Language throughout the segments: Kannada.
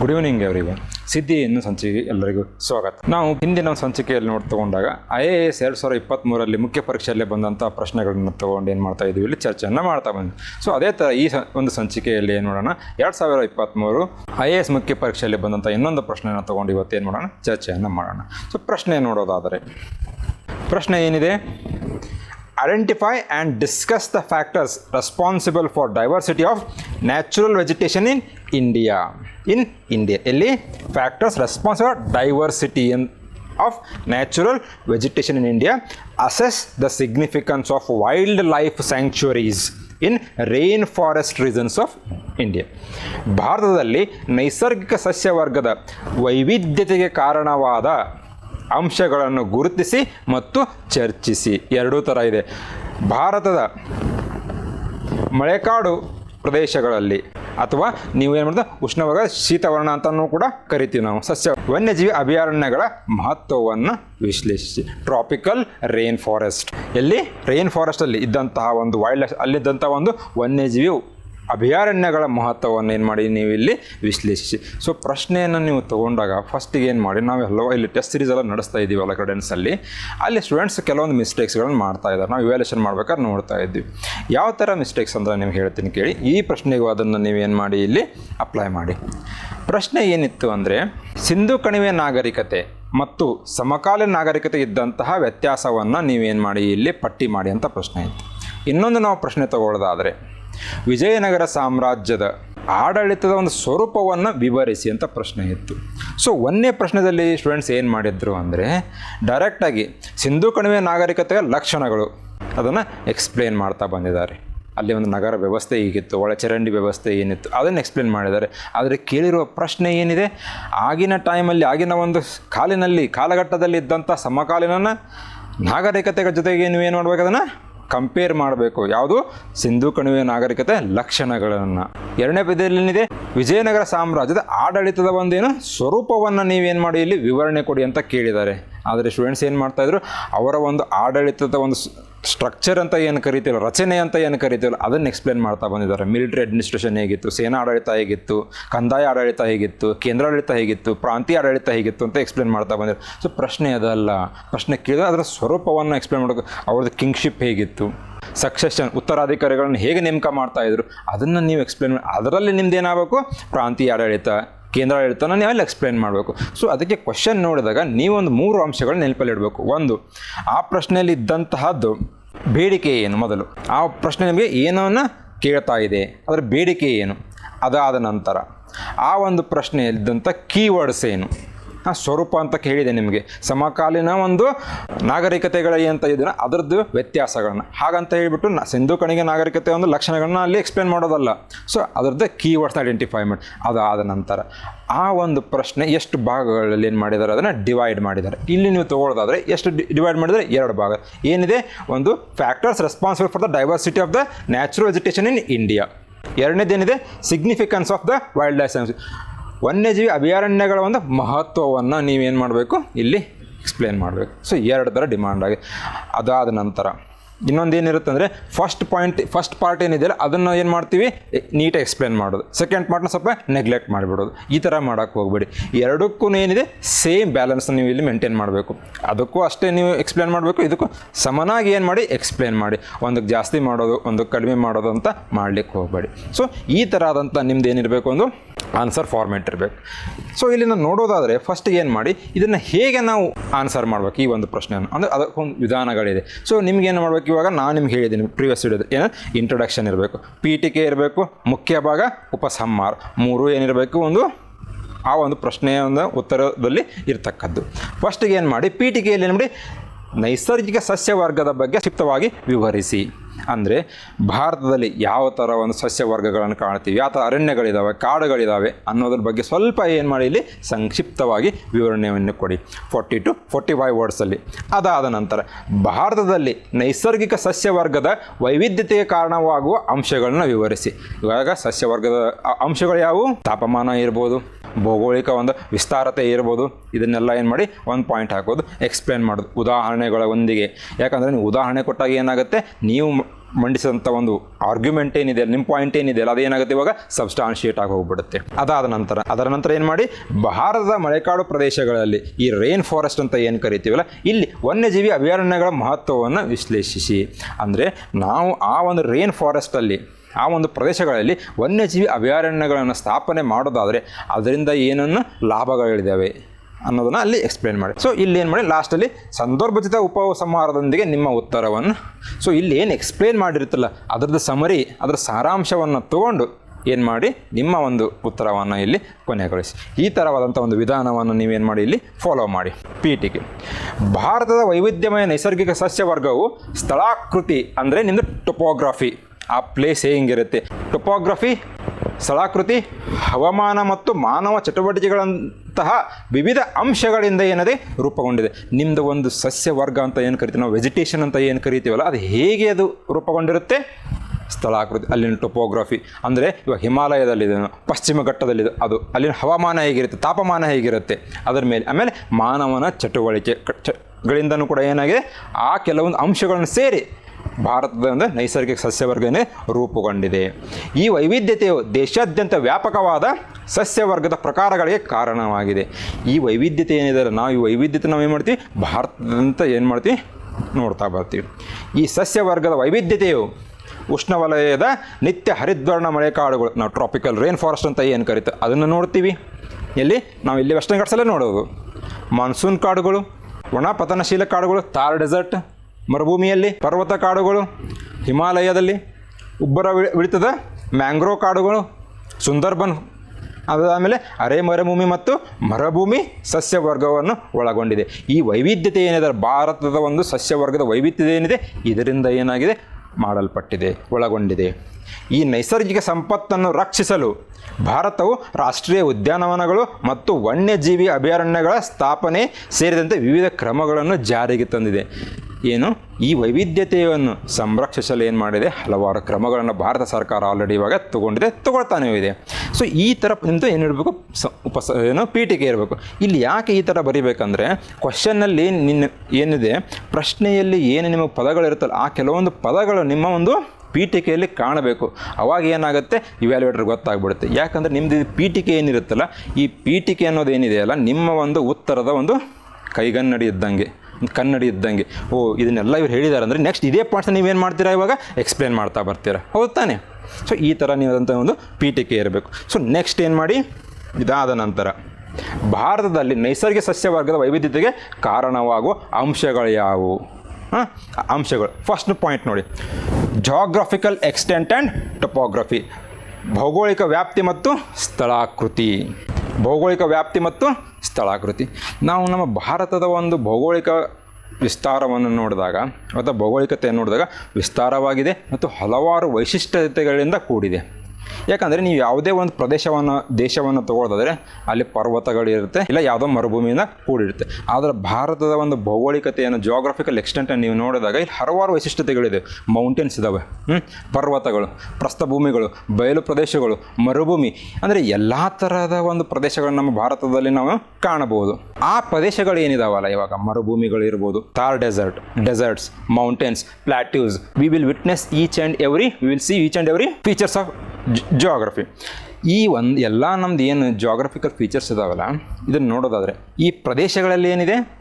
ಗುಡ್ ಈವ್ನಿಂಗ್ ಎವ್ರಿಗೂ ಸಿದ್ಧಿ ಇನ್ನು ಸಂಚಿಕೆ ಎಲ್ಲರಿಗೂ ಸ್ವಾಗತ. ನಾವು ಹಿಂದಿನ ಸಂಚಿಕೆಯಲ್ಲಿ ನೋಡಿ, ತಗೊಂಡಾಗ ಐ ಎ ಎಸ್ ಎರಡು ಸಾವಿರದ ಇಪ್ಪತ್ತ್ಮೂರರಲ್ಲಿ ಮುಖ್ಯ ಪರೀಕ್ಷೆಯಲ್ಲಿ ಬಂದಂಥ ಪ್ರಶ್ನೆಗಳನ್ನು ತಗೊಂಡು ಏನು ಮಾಡ್ತಾ ಇದ್ದೀವಿ ಇಲ್ಲಿ ಚರ್ಚೆಯನ್ನು ಮಾಡ್ತಾ ಬಂದ್ವಿ. ಸೊ ಅದೇ ಥರ ಈ ಒಂದು ಸಂಚಿಕೆಯಲ್ಲಿ ಏನು ನೋಡೋಣ ಎರಡು ಸಾವಿರದ ಇಪ್ಪತ್ತ್ಮೂರು ಐ ಎ ಎಸ್ ಮುಖ್ಯ ಪರೀಕ್ಷೆಯಲ್ಲಿ ಬಂದಂಥ ಇನ್ನೊಂದು ಪ್ರಶ್ನೆಯನ್ನು ತಗೊಂಡು ಇವತ್ತು ಏನು ಮಾಡೋಣ? ಚರ್ಚೆಯನ್ನು ಮಾಡೋಣ. ಸೊ ಪ್ರಶ್ನೆ ನೋಡೋದಾದರೆ, ಪ್ರಶ್ನೆ ಏನಿದೆ? Identify and discuss the factors responsible for diversity of natural vegetation in India in India ಎಲ್ಲಿ factors responsible diversity in of natural vegetation in India assess the significance of wildlife sanctuaries in rain forest reasons of India ಭಾರತದಲ್ಲಿ ನೈಸರ್ಗಿಕ ಸಸ್ಯವರ್ಗದ ವೈವಿಧ್ಯತೆಗೆ ಕಾರಣವಾದ ಅಂಶಗಳನ್ನು ಗುರುತಿಸಿ ಮತ್ತು ಚರ್ಚಿಸಿ. ಎರಡೂ ಥರ ಇದೆ. ಭಾರತದ ಮಳೆಕಾಡು ಪ್ರದೇಶಗಳಲ್ಲಿ ಅಥವಾ ನೀವು ಏನು ಮಾಡಿದ್ರೆ ಉಷ್ಣವಾಗ ಶೀತವರ್ಣ ಅಂತಲೂ ಕೂಡ ಕರಿತೀವಿ ನಾವು. ಸಸ್ಯ ವನ್ಯಜೀವಿ ಅಭಯಾರಣ್ಯಗಳ ಮಹತ್ವವನ್ನು ವಿಶ್ಲೇಷಿಸಿ. ಟ್ರಾಪಿಕಲ್ ರೈನ್ ಫಾರೆಸ್ಟ್ ಎಲ್ಲಿ? ರೈನ್ ಫಾರೆಸ್ಟಲ್ಲಿ ಇದ್ದಂತಹ ಒಂದು ವೈಲ್ಡ್ ಲೈಫ್ ಅಲ್ಲಿದ್ದಂಥ ಒಂದು ವನ್ಯಜೀವಿ ಅಭಯಾರಣ್ಯಗಳ ಮಹತ್ವವನ್ನು ಏನು ಮಾಡಿ ನೀವು ಇಲ್ಲಿ ವಿಶ್ಲೇಷಿಸಿ. ಸೊ ಪ್ರಶ್ನೆಯನ್ನು ನೀವು ತೊಗೊಂಡಾಗ ಫಸ್ಟಿಗೆ ಏನು ಮಾಡಿ ನಾವು ಇಲ್ಲಿ ಟೆಸ್ಟ್ ಸೀರೀಸ್ ಎಲ್ಲ ನಡೆಸ್ತಾ ಇದ್ದೀವಿ ಅಲ್ಲ ಗೈಡೆನ್ಸಲ್ಲಿ ಅಲ್ಲಿ. ಸ್ಟೂಡೆಂಟ್ಸ್ ಕೆಲವೊಂದು ಮಿಸ್ಟೇಕ್ಸ್ಗಳನ್ನು ಮಾಡ್ತಾ ಇದ್ದಾರೆ. ನಾವು ಇವ್ಯಾಲ್ಯೂಷನ್ ಮಾಡ್ಬೇಕಾದ್ರೆ ನೋಡ್ತಾ ಇದ್ವಿ ಯಾವ ಥರ ಮಿಸ್ಟೇಕ್ಸ್ ಅಂತ ನಿಮ್ಗೆ ಹೇಳ್ತೀನಿ ಕೇಳಿ. ಈ ಪ್ರಶ್ನೆಗೂ ಅದನ್ನು ನೀವೇನು ಮಾಡಿ ಇಲ್ಲಿ ಅಪ್ಲೈ ಮಾಡಿ. ಪ್ರಶ್ನೆ ಏನಿತ್ತು ಅಂದರೆ, ಸಿಂಧು ಕಣಿವೆ ನಾಗರಿಕತೆ ಮತ್ತು ಸಮಕಾಲೀನ ನಾಗರಿಕತೆ ಇದ್ದಂತಹ ವ್ಯತ್ಯಾಸವನ್ನು ನೀವೇನು ಮಾಡಿ ಇಲ್ಲಿ ಪಟ್ಟಿ ಮಾಡಿ ಅಂತ ಪ್ರಶ್ನೆ ಇತ್ತು. ಇನ್ನೊಂದು ನಾವು ಪ್ರಶ್ನೆ ತಗೊಳ್ಳೋದಾದರೆ ವಿಜಯನಗರ ಸಾಮ್ರಾಜ್ಯದ ಆಡಳಿತದ ಒಂದು ಸ್ವರೂಪವನ್ನು ವಿವರಿಸಿ ಅಂತ ಪ್ರಶ್ನೆ ಇತ್ತು. ಸೊ ಒಂದನೇ ಪ್ರಶ್ನೆದಲ್ಲಿ ಸ್ಟೂಡೆಂಟ್ಸ್ ಏನು ಮಾಡಿದ್ರು ಅಂದರೆ ಡೈರೆಕ್ಟಾಗಿ ಸಿಂಧು ಕಣಿವೆ ನಾಗರಿಕತೆಯ ಲಕ್ಷಣಗಳು ಅದನ್ನು ಎಕ್ಸ್ಪ್ಲೇನ್ ಮಾಡ್ತಾ ಬಂದಿದ್ದಾರೆ. ಅಲ್ಲಿ ಒಂದು ನಗರ ವ್ಯವಸ್ಥೆ ಹೀಗಿತ್ತು ಒಳಚರಂಡಿ ವ್ಯವಸ್ಥೆ ಏನಿತ್ತು, ಅದನ್ನು ಎಕ್ಸ್ಪ್ಲೇನ್ ಮಾಡಿದ್ದಾರೆ. ಆದರೆ ಕೇಳಿರುವ ಪ್ರಶ್ನೆ ಏನಿದೆ? ಆಗಿನ ಟೈಮಲ್ಲಿ ಆಗಿನ ಒಂದು ಕಾಲಿನಲ್ಲಿ, ಕಾಲಘಟ್ಟದಲ್ಲಿ ಇದ್ದಂಥ ಸಮಕಾಲೀನ ನಾಗರಿಕತೆಗಳ ಜೊತೆಗೆ ಏನು ಮಾಡ್ಬೇಕು ಅದನ್ನು? ಕಂಪೇರ್ ಮಾಡಬೇಕು. ಯಾವುದು? ಸಿಂಧು ಕಣಿವೆ ನಾಗರಿಕತೆ ಲಕ್ಷಣಗಳನ್ನು. ಎರಡನೇ ಪದ್ಯದಲ್ಲಿ ಏನಿದೆ? ವಿಜಯನಗರ ಸಾಮ್ರಾಜ್ಯದ ಆಡಳಿತದ ಒಂದೇನು? ಸ್ವರೂಪವನ್ನು ನೀವೇನು ಮಾಡಿ ಇಲ್ಲಿ ವಿವರಣೆ ಕೊಡಿ ಅಂತ ಕೇಳಿದ್ದಾರೆ. ಆದರೆ ಸ್ಟೂಡೆಂಟ್ಸ್ ಏನು ಮಾಡ್ತಾಯಿದ್ರು ಅವರ ಒಂದು ಆಡಳಿತದ ಒಂದು ಸ್ಟ್ರಕ್ಚರ್ ಅಂತ ಏನು ಕರಿತೀವಲ್ಲ ರಚನೆ ಅಂತ ಏನು ಕರಿತೀವಲ್ಲ ಅದನ್ನು ಎಕ್ಸ್ಪ್ಲೇನ್ ಮಾಡ್ತಾ ಬಂದಿದ್ದಾರೆ. ಮಿಲಿಟರಿ ಅಡ್ಮಿನಿಸ್ಟ್ರೇಷನ್ ಹೇಗಿತ್ತು, ಸೇನಾ ಆಡಳಿತ ಹೇಗಿತ್ತು, ಕಂದಾಯ ಆಡಳಿತ ಹೇಗಿತ್ತು, ಕೇಂದ್ರಾಡಳಿತ ಹೇಗಿತ್ತು, ಪ್ರಾಂತೀಯ ಆಡಳಿತ ಹೇಗಿತ್ತು ಅಂತ ಎಕ್ಸ್ಪ್ಲೇನ್ ಮಾಡ್ತಾ ಬಂದಿದ್ದಾರೆ. ಸೊ ಪ್ರಶ್ನೆ ಅದಲ್ಲ. ಪ್ರಶ್ನೆ ಕೇಳಿದ್ರೆ ಅದರ ಸ್ವರೂಪವನ್ನು ಎಕ್ಸ್ಪ್ಲೇನ್ ಮಾಡೋದು ಅವ್ರದ್ದು ಕಿಂಗ್ಶಿಪ್ ಹೇಗಿತ್ತು ಸಕ್ಸೆಷನ್ ಉತ್ತರಾಧಿಕಾರಿಗಳನ್ನು ಹೇಗೆ ನೇಮಕ ಮಾಡ್ತಾ ಇದ್ರು, ಅದನ್ನು ನೀವು ಎಕ್ಸ್ಪ್ಲೇನ್ ಮಾಡಿ ಅದರಲ್ಲಿ ನಿಮ್ದು ಏನಾಗಬೇಕು ಪ್ರಾಂತೀಯ ಆಡಳಿತ. ಕೇಂದ್ರಾಡಳಿತನ ನಾನು ಎಲ್ಲ ಎಕ್ಸ್ಪ್ಲೇನ್ ಮಾಡಬೇಕು. ಸೊ ಅದಕ್ಕೆ ಕ್ವಶನ್ ನೋಡಿದಾಗ ನೀವೊಂದು ಮೂರು ಅಂಶಗಳು ನೆನಪಲ್ಲಿಡಬೇಕು ಒಂದು, ಆ ಪ್ರಶ್ನೆಯಲ್ಲಿ ಇದ್ದಂತಹದ್ದು ಬೇಡಿಕೆ ಏನು ಮೊದಲು? ಆ ಪ್ರಶ್ನೆ ನಿಮಗೆ ಏನನ್ನು ಕೇಳ್ತಾ ಇದೆ? ಅದರ ಬೇಡಿಕೆ ಏನು? ಅದಾದ ನಂತರ ಆ ಒಂದು ಪ್ರಶ್ನೆಯಲ್ಲಿದ್ದಂಥ ಕೀವರ್ಡ್ಸ್ ಏನು? ಸ್ವರೂಪ ಅಂತ ಹೇಳಿದೆ ನಿಮಗೆ. ಸಮಕಾಲೀನ ಒಂದು ನಾಗರಿಕತೆಗಳ ಅಂತ ಇದನ್ನ ಅದರದ್ದು ವ್ಯತ್ಯಾಸಗಳನ್ನ. ಹಾಗಂತ ಹೇಳಿಬಿಟ್ಟು ನಾ ಸಿಂಧು ಕಣಿಗೆ ನಾಗರಿಕತೆ ಒಂದು ಲಕ್ಷಣಗಳನ್ನ ಅಲ್ಲಿ ಎಕ್ಸ್ಪ್ಲೇನ್ ಮಾಡೋದಲ್ಲ. ಸೊ ಅದರದ್ದು ಕೀವರ್ಡ್ಸ್ನ ಐಡೆಂಟಿಫೈ ಮಾಡಿ ಅದಾದ ನಂತರ. ಆ ಒಂದು ಪ್ರಶ್ನೆ ಎಷ್ಟು ಭಾಗಗಳಲ್ಲಿ ಏನು ಮಾಡಿದ್ದಾರೆ ಅದನ್ನು ಡಿವೈಡ್ ಮಾಡಿದ್ದಾರೆ ಇಲ್ಲಿ ನೀವು ತಗೊಳ್ಳೋದಾದರೆ ಎಷ್ಟು ಡಿವೈಡ್ ಮಾಡಿದರೆ ಎರಡು ಭಾಗ. ಏನಿದೆ? ಒಂದು factors responsible for the diversity of the natural vegetation in India ಎರಡನೇದೇನಿದೆ? Significance of the wildlife science ವನ್ಯಜೀವಿ ಅಭಯಾರಣ್ಯಗಳ ಒಂದು ಮಹತ್ವವನ್ನು ನೀವೇನು ಮಾಡಬೇಕು? ಇಲ್ಲಿ ಎಕ್ಸ್ಪ್ಲೇನ್ ಮಾಡಬೇಕು. ಸೊ ಎರಡು ಥರ ಡಿಮಾಂಡ್ ಆಗಿ. ಅದಾದ ನಂತರ ಇನ್ನೊಂದು ಏನಿರುತ್ತೆ ಅಂದರೆ ಫಸ್ಟ್ ಪಾಯಿಂಟ್ ಫಸ್ಟ್ ಪಾರ್ಟ್ ಏನಿದೆಯಲ್ಲ, ಅದನ್ನು ಏನು ಮಾಡ್ತೀವಿ? ನೀಟಾಗಿ ಎಕ್ಸ್ಪ್ಲೇನ್ ಮಾಡೋದು. ಸೆಕೆಂಡ್ ಪಾರ್ಟ್ನ ಸ್ವಲ್ಪ ನೆಗ್ಲೆಕ್ಟ್ ಮಾಡಿಬಿಡೋದು. ಈ ಥರ ಮಾಡೋಕ್ಕೆ ಹೋಗ್ಬೇಡಿ. ಎರಡಕ್ಕೂ ಏನಿದೆ? ಸೇಮ್ ಬ್ಯಾಲೆನ್ಸ್ನ ನೀವು ಇಲ್ಲಿ ಮೇಂಟೈನ್ ಮಾಡಬೇಕು. ಅದಕ್ಕೂ ಅಷ್ಟೇ ನೀವು ಎಕ್ಸ್ಪ್ಲೇನ್ ಮಾಡಬೇಕು. ಇದಕ್ಕೂ ಸಮನಾಗಿ ಏನು ಮಾಡಿ? ಎಕ್ಸ್ಪ್ಲೇನ್ ಮಾಡಿ. ಒಂದಕ್ಕೆ ಜಾಸ್ತಿ ಮಾಡೋದು ಒಂದಕ್ಕೆ ಕಡಿಮೆ ಮಾಡೋದು ಅಂತ ಮಾಡಲಿಕ್ಕೆ ಹೋಗಬೇಡಿ. ಸೊ ಈ ಥರ ಆದಂಥ ನಿಮ್ದು ಏನಿರಬೇಕು ಒಂದು? ಆನ್ಸರ್ ಫಾರ್ಮೆಟ್ ಇರಬೇಕು. ಸೊ ಇಲ್ಲಿ ನಾವು ನೋಡೋದಾದರೆ ಫಸ್ಟ್ ಏನು ಮಾಡಿ, ಇದನ್ನು ಹೇಗೆ ನಾವು ಆನ್ಸರ್ ಮಾಡಬೇಕು ಈ ಒಂದು ಪ್ರಶ್ನೆಯನ್ನು. ಅಂದರೆ ಅದಕ್ಕೊಂದು ವಿಧಾನಗಳಿದೆ. ಸೊ ನಿಮ್ಗೇನು ಮಾಡ್ಬೇಕು ಇವಾಗ, ನಾನು ನಿಮ್ಗೆ ಹೇಳಿದ್ದೀನಿ ಪ್ರಿವಿಯಸ್ ವಿಡಿಯೋದು ಏನು? ಇಂಟ್ರೊಡಕ್ಷನ್ ಇರಬೇಕು. ಪೀಠಿಕೆ ಇರಬೇಕು, ಮುಖ್ಯ ಭಾಗ ಉಪಸಂಹಾರ. ಮೂರು ಏನಿರಬೇಕು, ಒಂದು ಆ ಒಂದು ಪ್ರಶ್ನೆಯ ಒಂದು ಉತ್ತರದಲ್ಲಿ ಇರ್ತಕ್ಕದ್ದು. ಫಸ್ಟಿಗೆ ಏನು ಮಾಡಿ ಪೀಠಿಕೆಯಲ್ಲಿ ಏನು ಮಾಡಿ, ನೈಸರ್ಗಿಕ ಸಸ್ಯವರ್ಗದ ಬಗ್ಗೆ ಸಂಕ್ಷಿಪ್ತವಾಗಿ ವಿವರಿಸಿ. ಅಂದರೆ ಭಾರತದಲ್ಲಿ ಯಾವ ಥರ ಒಂದು ಸಸ್ಯವರ್ಗಗಳನ್ನು ಕಾಣ್ತೀವಿ, ಯಾವ ಥರ ಅರಣ್ಯಗಳಿದ್ದಾವೆ ಕಾಡುಗಳಿದ್ದಾವೆ ಅನ್ನೋದ್ರ ಬಗ್ಗೆ ಸ್ವಲ್ಪ ಏನು ಮಾಡಿ ಇಲ್ಲಿ ಸಂಕ್ಷಿಪ್ತವಾಗಿ ವಿವರಣೆಯನ್ನು ಕೊಡಿ. ಫೋರ್ಟಿ ಟು ಫೋರ್ಟಿ ಫೈವ್ ವರ್ಡ್ಸಲ್ಲಿ ಅದಾದ ನಂತರ, ಭಾರತದಲ್ಲಿ ನೈಸರ್ಗಿಕ ಸಸ್ಯವರ್ಗದ ವೈವಿಧ್ಯತೆಗೆ ಕಾರಣವಾಗುವ ಅಂಶಗಳನ್ನು ವಿವರಿಸಿ. ಇವಾಗ ಸಸ್ಯವರ್ಗದ ಅಂಶಗಳು ಯಾವುವು? ತಾಪಮಾನ ಇರ್ಬೋದು ಭೌಗೋಳಿಕ ಒಂದು ವಿಸ್ತಾರತೆ ಇರ್ಬೋದು. ಇದನ್ನೆಲ್ಲ ಏನು ಮಾಡಿ ಒಂದು ಪಾಯಿಂಟ್ ಹಾಕೋದು ಎಕ್ಸ್ಪ್ಲೇನ್ ಮಾಡೋದು, ಉದಾಹರಣೆಗಳೊಂದಿಗೆ. ಯಾಕಂದರೆ ನೀವು ಉದಾಹರಣೆ ಕೊಟ್ಟಾಗ ಏನಾಗುತ್ತೆ? ನೀವು ಮಂಡಿಸಿದಂಥ ಒಂದು ಆರ್ಗ್ಯುಮೆಂಟ್ ಏನಿದೆ ನಿಮ್ಮ ಪಾಯಿಂಟ್ ಏನಿದೆ ಅಲ್ಲ ಅದೇನಾಗುತ್ತೆ ಇವಾಗ ಸಬ್ಸ್ಟಾನ್ಶಿಯೇಟ್ ಆಗಿ ಹೋಗ್ಬಿಡುತ್ತೆ. ಅದಾದ ನಂತರ, ಅದರ ನಂತರ ಏನು ಮಾಡಿ? ಭಾರತದ ಮಳೆಕಾಡು ಪ್ರದೇಶಗಳಲ್ಲಿ ಈ ರೈನ್ ಫಾರೆಸ್ಟ್ ಅಂತ ಏನು ಕರಿತೀವಲ್ಲ, ಇಲ್ಲಿ ವನ್ಯಜೀವಿ ಅಭಯಾರಣ್ಯಗಳ ಮಹತ್ವವನ್ನು ವಿಶ್ಲೇಷಿಸಿ. ಅಂದರೆ ನಾವು ಆ ಒಂದು ರೈನ್ ಫಾರೆಸ್ಟಲ್ಲಿ ಆ ಒಂದು ಪ್ರದೇಶಗಳಲ್ಲಿ ವನ್ಯಜೀವಿ ಅಭಯಾರಣ್ಯಗಳನ್ನು ಸ್ಥಾಪನೆ ಮಾಡೋದಾದರೆ ಅದರಿಂದ ಏನನ್ನು ಲಾಭಗಳಿದ್ದಾವೆ ಅನ್ನೋದನ್ನು ಅಲ್ಲಿ ಎಕ್ಸ್ಪ್ಲೇನ್ ಮಾಡಿ. ಸೊ ಇಲ್ಲಿ ಏನು ಮಾಡಿ ಲಾಸ್ಟಲ್ಲಿ ಸಂದರ್ಭೋಚಿತ ಉಪಸಂಹಾರದೊಂದಿಗೆ ನಿಮ್ಮ ಉತ್ತರವನ್ನು. ಸೊ ಇಲ್ಲಿ ಏನು ಎಕ್ಸ್ಪ್ಲೇನ್ ಮಾಡಿರುತ್ತಲ್ಲ, ಅದರದ್ದು ಸಮರಿ ಅದರ ಸಾರಾಂಶವನ್ನು ತಗೊಂಡು ಏನು ಮಾಡಿ, ನಿಮ್ಮ ಒಂದು ಉತ್ತರವನ್ನು ಇಲ್ಲಿ ಕೊನೆಗೊಳಿಸಿ. ಈ ಥರವಾದಂಥ ಒಂದು ವಿಧಾನವನ್ನು ನೀವೇನು ಮಾಡಿ ಇಲ್ಲಿ ಫಾಲೋ ಮಾಡಿ. ಪಿ ಟಿಗೆ ಭಾರತದ ವೈವಿಧ್ಯಮಯ ನೈಸರ್ಗಿಕ ಸಸ್ಯವರ್ಗವು ಸ್ಥಳಾಕೃತಿ ಅಂದರೆ ನಿಮ್ಮದು ಟೊಪೋಗ್ರಫಿ ಆ ಪ್ಲೇಸ್ ಹೇಗಿರುತ್ತೆ? ಟೊಪೋಗ್ರಫಿ ಸ್ಥಳಾಕೃತಿ, ಹವಾಮಾನ ಮತ್ತು ಮಾನವ ಚಟುವಟಿಕೆಗಳಂತಹ ವಿವಿಧ ಅಂಶಗಳಿಂದ ಏನದೆ ರೂಪುಗೊಂಡಿದೆ. ನಿಮ್ಮದು ಒಂದು ಸಸ್ಯ ವರ್ಗ ಅಂತ ಏನು ಕರಿತೀವಿ ನಾವು? ವೆಜಿಟೇಷನ್ ಅಂತ ಏನು ಕರಿತೀವಲ್ಲ, ಅದು ಹೇಗೆ ಅದು ರೂಪುಗೊಂಡಿರುತ್ತೆ? ಸ್ಥಳಾಕೃತಿ, ಅಲ್ಲಿನ ಟೊಪೋಗ್ರಫಿ ಅಂದರೆ ಇವಾಗ ಹಿಮಾಲಯದಲ್ಲಿದೆ, ಪಶ್ಚಿಮ ಘಟ್ಟದಲ್ಲಿದೆ, ಅದು ಅಲ್ಲಿನ ಹವಾಮಾನ ಹೇಗಿರುತ್ತೆ, ತಾಪಮಾನ ಹೇಗಿರುತ್ತೆ, ಅದರ ಮೇಲೆ. ಆಮೇಲೆ ಮಾನವನ ಚಟುವಟಿಕೆ ಗಳಿಂದನೂ ಕೂಡ ಏನಾಗಿದೆ? ಆ ಕೆಲವೊಂದು ಅಂಶಗಳನ್ನು ಸೇರಿ ಭಾರತದ ಒಂದು ನೈಸರ್ಗಿಕ ಸಸ್ಯವರ್ಗನೇ ರೂಪುಗೊಂಡಿದೆ. ಈ ವೈವಿಧ್ಯತೆಯು ದೇಶಾದ್ಯಂತ ವ್ಯಾಪಕವಾದ ಸಸ್ಯವರ್ಗದ ಪ್ರಕಾರಗಳಿಗೆ ಕಾರಣವಾಗಿದೆ. ಈ ವೈವಿಧ್ಯತೆ ಏನಿದೆ? ನಾವು ಈ ವೈವಿಧ್ಯತೆ ನಾವು ಏನು ಮಾಡ್ತೀವಿ? ಭಾರತದಂತ ಏನು ಮಾಡ್ತೀವಿ? ನೋಡ್ತಾ ಬರ್ತೀವಿ. ಈ ಸಸ್ಯವರ್ಗದ ವೈವಿಧ್ಯತೆಯು ಉಷ್ಣವಲಯದ ನಿತ್ಯ ಹರಿದ್ವರ್ಣ ಮಳೆಕಾಡುಗಳು, ನಾವು ಟ್ರಾಪಿಕಲ್ ರೈನ್ ಫಾರೆಸ್ಟ್ ಅಂತ ಏನು ಕರಿತೀವಿ ಅದನ್ನು ನೋಡ್ತೀವಿ. ಎಲ್ಲಿ? ನಾವು ಇಲ್ಲಿ ವೆಸ್ಟರ್ನ್ ಘಾಟ್ಸಲ್ಲೇ ನೋಡೋದು. ಮಾನ್ಸೂನ್ ಕಾಡುಗಳು ಒಣ ಪತನಶೀಲ ಕಾಡುಗಳು ತಾರ್ ಡೆಸರ್ಟ್ ಮರುಭೂಮಿಯಲ್ಲಿ ಪರ್ವತ ಕಾಡುಗಳು, ಹಿಮಾಲಯದಲ್ಲಿ ಉಬ್ಬರ ವಿಳಿತದ ಮ್ಯಾಂಗ್ರೋ ಕಾಡುಗಳು, ಸುಂದರ್ಬನ್ ಅದಾದಮೇಲೆ ಅರೆ ಮರುಭೂಮಿ ಮತ್ತು ಮರುಭೂಮಿ ಸಸ್ಯವರ್ಗವನ್ನು ಒಳಗೊಂಡಿದೆ. ಈ ವೈವಿಧ್ಯತೆ ಏನಿದೆ? ಭಾರತದ ಒಂದು ಸಸ್ಯವರ್ಗದ ವೈವಿಧ್ಯತೆ ಏನಿದೆ? ಇದರಿಂದ ಏನಾಗಿದೆ? ಮಾಡಲ್ಪಟ್ಟಿದೆ, ಒಳಗೊಂಡಿದೆ. ಈ ನೈಸರ್ಗಿಕ ಸಂಪತ್ತನ್ನು ರಕ್ಷಿಸಲು ಭಾರತವು ರಾಷ್ಟ್ರೀಯ ಉದ್ಯಾನವನಗಳು ಮತ್ತು ವನ್ಯಜೀವಿ ಅಭಯಾರಣ್ಯಗಳ ಸ್ಥಾಪನೆ ಸೇರಿದಂತೆ ವಿವಿಧ ಕ್ರಮಗಳನ್ನು ಜಾರಿಗೆ ತಂದಿದೆ. ಏನು? ಈ ವೈವಿಧ್ಯತೆಯನ್ನು ಸಂರಕ್ಷಿಸಲು ಏನು ಮಾಡಿದೆ? ಹಲವಾರು ಕ್ರಮಗಳನ್ನು ಭಾರತ ಸರ್ಕಾರ ಆಲ್ರೆಡಿ ಇವಾಗ ತಗೊಂಡಿದೆ, ತಗೊಳ್ತಾನೆ ಇದೆ. ಸೊ ಈ ಥರ ನಿಮ್ಮದು ಏನು ಇರಬೇಕು ಸ, ಉಪಸ, ಏನು? ಪೀಠಿಕೆ ಇರಬೇಕು. ಇಲ್ಲಿ ಯಾಕೆ ಈ ಥರ ಬರೀಬೇಕಂದ್ರೆ ಕ್ವಶನ್ನಲ್ಲಿ ನಿನ್ನ ಏನಿದೆ? ಪ್ರಶ್ನೆಯಲ್ಲಿ ಏನು ನಿಮ್ಮ ಪದಗಳಿರುತ್ತಲ್ಲ, ಆ ಕೆಲವೊಂದು ಪದಗಳು ನಿಮ್ಮ ಒಂದು ಪೀಠಿಕೆಯಲ್ಲಿ ಕಾಣಬೇಕು. ಅವಾಗ ಏನಾಗುತ್ತೆ? ಇವ್ಯಾಲ್ಯೂಯೇಟರ್ ಗೊತ್ತಾಗ್ಬಿಡುತ್ತೆ. ಯಾಕಂದರೆ ನಿಮ್ಮದು ಪೀಠಿಕೆ ಏನಿರುತ್ತಲ್ಲ, ಈ ಪೀಠಿಕೆ ಅನ್ನೋದು ಏನಿದೆಯಲ್ಲ ನಿಮ್ಮ ಒಂದು ಉತ್ತರದ ಒಂದು ಕೈಗನ್ನಡಿ ಇದ್ದಂಗೆ, ಕನ್ನಡಿ ಇದ್ದಂಗೆ. ಓ, ಇದನ್ನೆಲ್ಲ ಇವ್ರು ಹೇಳಿದ್ದಾರೆ ಅಂದರೆ ನೆಕ್ಸ್ಟ್ ಇದೇ ಪಾರ್ಟ್ಸ್ ನೀವೇನು ಮಾಡ್ತೀರಾ ಇವಾಗ? ಎಕ್ಸ್ಪ್ಲೇನ್ ಮಾಡ್ತಾ ಬರ್ತೀರಾ. ಹೌದು ತಾನೆ? ಸೊ ಈ ಥರ ನೀವಂಥ ಒಂದು ಪೀಠಿಕೆ ಇರಬೇಕು. ಸೊ ನೆಕ್ಸ್ಟ್ ಏನು ಮಾಡಿ? ಇದಾದ ನಂತರ, ಭಾರತದಲ್ಲಿ ನೈಸರ್ಗಿಕ ಸಸ್ಯವರ್ಗದ ವೈವಿಧ್ಯತೆಗೆ ಕಾರಣವಾಗುವ ಅಂಶಗಳು ಯಾವುವು? ಅಂಶಗಳು. ಫಸ್ಟ್ ಪಾಯಿಂಟ್ ನೋಡಿ. ಜಾಗ್ರಫಿಕಲ್ ಎಕ್ಸ್ಟೆಂಟ್ ಆ್ಯಂಡ್ ಟೊಪೋಗ್ರಫಿ ಭೌಗೋಳಿಕ ವ್ಯಾಪ್ತಿ ಮತ್ತು ಸ್ಥಳಾಕೃತಿ. ಭೌಗೋಳಿಕ ವ್ಯಾಪ್ತಿ ಮತ್ತು ಸ್ಥಳಾಕೃತಿ. ನಾವು ನಮ್ಮ ಭಾರತದ ಒಂದು ಭೌಗೋಳಿಕ ವಿಸ್ತಾರವನ್ನು ನೋಡಿದಾಗ ಅಥವಾ ಭೌಗೋಳಿಕತೆಯನ್ನು ನೋಡಿದಾಗ ವಿಸ್ತಾರವಾಗಿದೆ ಮತ್ತು ಹಲವಾರು ವೈಶಿಷ್ಟ್ಯತೆಗಳಿಂದ ಕೂಡಿದೆ. ಯಾಕಂದರೆ ನೀವು ಯಾವುದೇ ಒಂದು ಪ್ರದೇಶವನ್ನು, ದೇಶವನ್ನು ತಗೊಳ್ಳೋದಾದರೆ ಅಲ್ಲಿ ಪರ್ವತಗಳಿರುತ್ತೆ, ಇಲ್ಲ ಯಾವುದೋ ಮರುಭೂಮಿಯಿಂದ ಕೂಡಿರುತ್ತೆ. ಆದರೆ ಭಾರತದ ಒಂದು ಭೌಗೋಳಿಕತೆಯನ್ನು ಜೋಗ್ರಫಿಕಲ್ ಎಕ್ಸ್ಟೆಂಟನ್ನು ನೀವು ನೋಡಿದಾಗ ಇಲ್ಲಿ ಹಲವಾರು ವೈಶಿಷ್ಟ್ಯತೆಗಳಿದೆ. ಮೌಂಟೇನ್ಸ್ ಇದ್ದಾವೆ? ಪರ್ವತಗಳು, ಪ್ರಸ್ಥಭೂಮಿಗಳು, ಬಯಲು ಪ್ರದೇಶಗಳು, ಮರುಭೂಮಿ. ಅಂದರೆ ಎಲ್ಲ ಥರದ ಒಂದು ಪ್ರದೇಶಗಳನ್ನು ನಮ್ಮ ಭಾರತದಲ್ಲಿ ನಾವು ಕಾಣಬಹುದು. ಆ ಪ್ರದೇಶಗಳು ಏನಿದಾವಲ್ಲ ಇವಾಗ? ಮರುಭೂಮಿಗಳು ಇರ್ಬೋದು, Thar desert, deserts mountains plateaus we will witness each and every will see each and every features of geography ಈ ಒಂದು ಎಲ್ಲ ನಮ್ದು ಏನು ಜೋಗ್ರಫಿಕಲ್ ಫೀಚರ್ಸ್ ಇದಾವಲ್ಲ ಇದನ್ನು ನೋಡೋದಾದರೆ ಈ ಪ್ರದೇಶಗಳಲ್ಲಿ ಏನಿದೆ?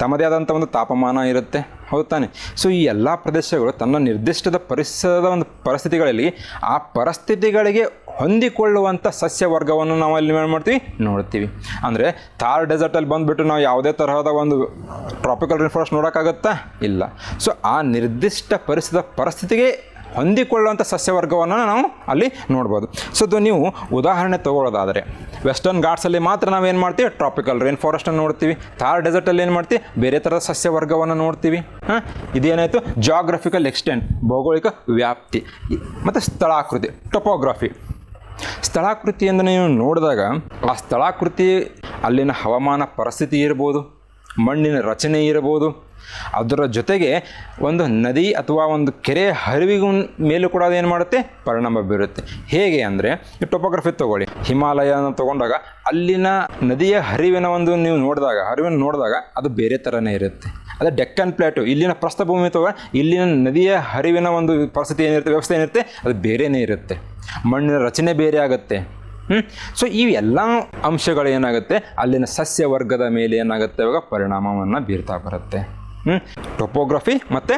ತಮ್ಮದೇ ಆದಂಥ ಒಂದು ತಾಪಮಾನ ಇರುತ್ತೆ, ಹೌದು ತಾನೆ? ಸೊ ಈ ಎಲ್ಲ ಪ್ರದೇಶಗಳು ತನ್ನ ನಿರ್ದಿಷ್ಟದ ಪರಿಸರದ ಒಂದು ಪರಿಸ್ಥಿತಿಗಳಲ್ಲಿ ಆ ಪರಿಸ್ಥಿತಿಗಳಿಗೆ ಹೊಂದಿಕೊಳ್ಳುವಂಥ ಸಸ್ಯವರ್ಗವನ್ನು ನಾವು ಅಲ್ಲಿ ಏನು ಮಾಡ್ತೀವಿ, ನೋಡ್ತೀವಿ. ಅಂದರೆ, ಥಾರ್ ಡೆಸರ್ಟಲ್ಲಿ ಬಂದುಬಿಟ್ಟು ನಾವು ಯಾವುದೇ ತರಹದ ಒಂದು ಟ್ರಾಪಿಕಲ್ ರೇನ್ ಫಾರೆಸ್ಟ್ ನೋಡೋಕ್ಕಾಗತ್ತಾ? ಇಲ್ಲ. ಸೊ ಆ ನಿರ್ದಿಷ್ಟ ಪರಿಸರದ ಪರಿಸ್ಥಿತಿಗೆ ಹೊಂದಿಕೊಳ್ಳುವಂಥ ಸಸ್ಯವರ್ಗವನ್ನು ನಾವು ಅಲ್ಲಿ ನೋಡ್ಬೋದು. ಸೊ ಅದು ನೀವು ಉದಾಹರಣೆ ತೊಗೊಳ್ಳೋದಾದರೆ ವೆಸ್ಟರ್ನ್ ಘಾಟ್ಸಲ್ಲಿ ಮಾತ್ರ ನಾವೇನು ಮಾಡ್ತೀವಿ? ಟ್ರಾಪಿಕಲ್ ರೈನ್ ಫಾರೆಸ್ಟನ್ನು ನೋಡ್ತೀವಿ. ಥಾರ್ ಡೆಸರ್ಟಲ್ಲಿ ಏನು ಮಾಡ್ತೀವಿ? ಬೇರೆ ಥರದ ಸಸ್ಯವರ್ಗವನ್ನು ನೋಡ್ತೀವಿ. ಹಾಂ? ಇದೇನಾಯಿತು? ಜಾಗ್ರಫಿಕಲ್ ಎಕ್ಸ್ಟೆಂಟ್ ಭೌಗೋಳಿಕ ವ್ಯಾಪ್ತಿ ಮತ್ತು ಸ್ಥಳಾಕೃತಿ ಟೊಪೋಗ್ರಫಿ ಸ್ಥಳಾಕೃತಿಯಿಂದ ನೀವು ನೋಡಿದಾಗ, ಆ ಸ್ಥಳಾಕೃತಿ ಅಲ್ಲಿನ ಹವಾಮಾನ ಪರಿಸ್ಥಿತಿ ಇರ್ಬೋದು, ಮಣ್ಣಿನ ರಚನೆ ಇರ್ಬೋದು ಅದರ ಜೊತೆಗೆ ಒಂದು ನದಿ ಅಥವಾ ಒಂದು ಕೆರೆ ಹರಿವಿಗೂ ಮೇಲೂ ಕೂಡ ಅದೇನು ಮಾಡುತ್ತೆ? ಪರಿಣಾಮ ಬೀರುತ್ತೆ. ಹೇಗೆ ಅಂದರೆ ಟೊಪೋಗ್ರಫಿ ತಗೊಳ್ಳಿ. ಹಿಮಾಲಯನ ತಗೊಂಡಾಗ ಅಲ್ಲಿನ ನದಿಯ ಹರಿವಿನ ಒಂದು ನೀವು ನೋಡಿದಾಗ ಹರಿವಿನ ನೋಡಿದಾಗ ಅದು ಬೇರೆ ಥರನೇ ಇರುತ್ತೆ. ಅದೇ ಡೆಕ್ಕನ್ ಪ್ಲೇಟು, ಇಲ್ಲಿನ ಪ್ರಸ್ಥಭೂಮಿ ತಗೋ, ಇಲ್ಲಿನ ನದಿಯ ಹರಿವಿನ ಒಂದು ಪರಿಸ್ಥಿತಿ ಏನಿರುತ್ತೆ, ವ್ಯವಸ್ಥೆ ಏನಿರುತ್ತೆ, ಅದು ಬೇರೆಯೇ ಇರುತ್ತೆ. ಮಣ್ಣಿನ ರಚನೆ ಬೇರೆ ಆಗುತ್ತೆ. ಹ್ಞೂ ಸೊ ಈ ಎಲ್ಲ ಅಂಶಗಳು ಏನಾಗುತ್ತೆ? ಅಲ್ಲಿನ ಸಸ್ಯ ವರ್ಗದ ಮೇಲೆ ಏನಾಗುತ್ತೆ? ಇವಾಗ ಪರಿಣಾಮವನ್ನು ಬೀರ್ತಾ ಬರುತ್ತೆ. ಹ್ಞೂ ಟೊಪೋಗ್ರಫಿ ಮತ್ತು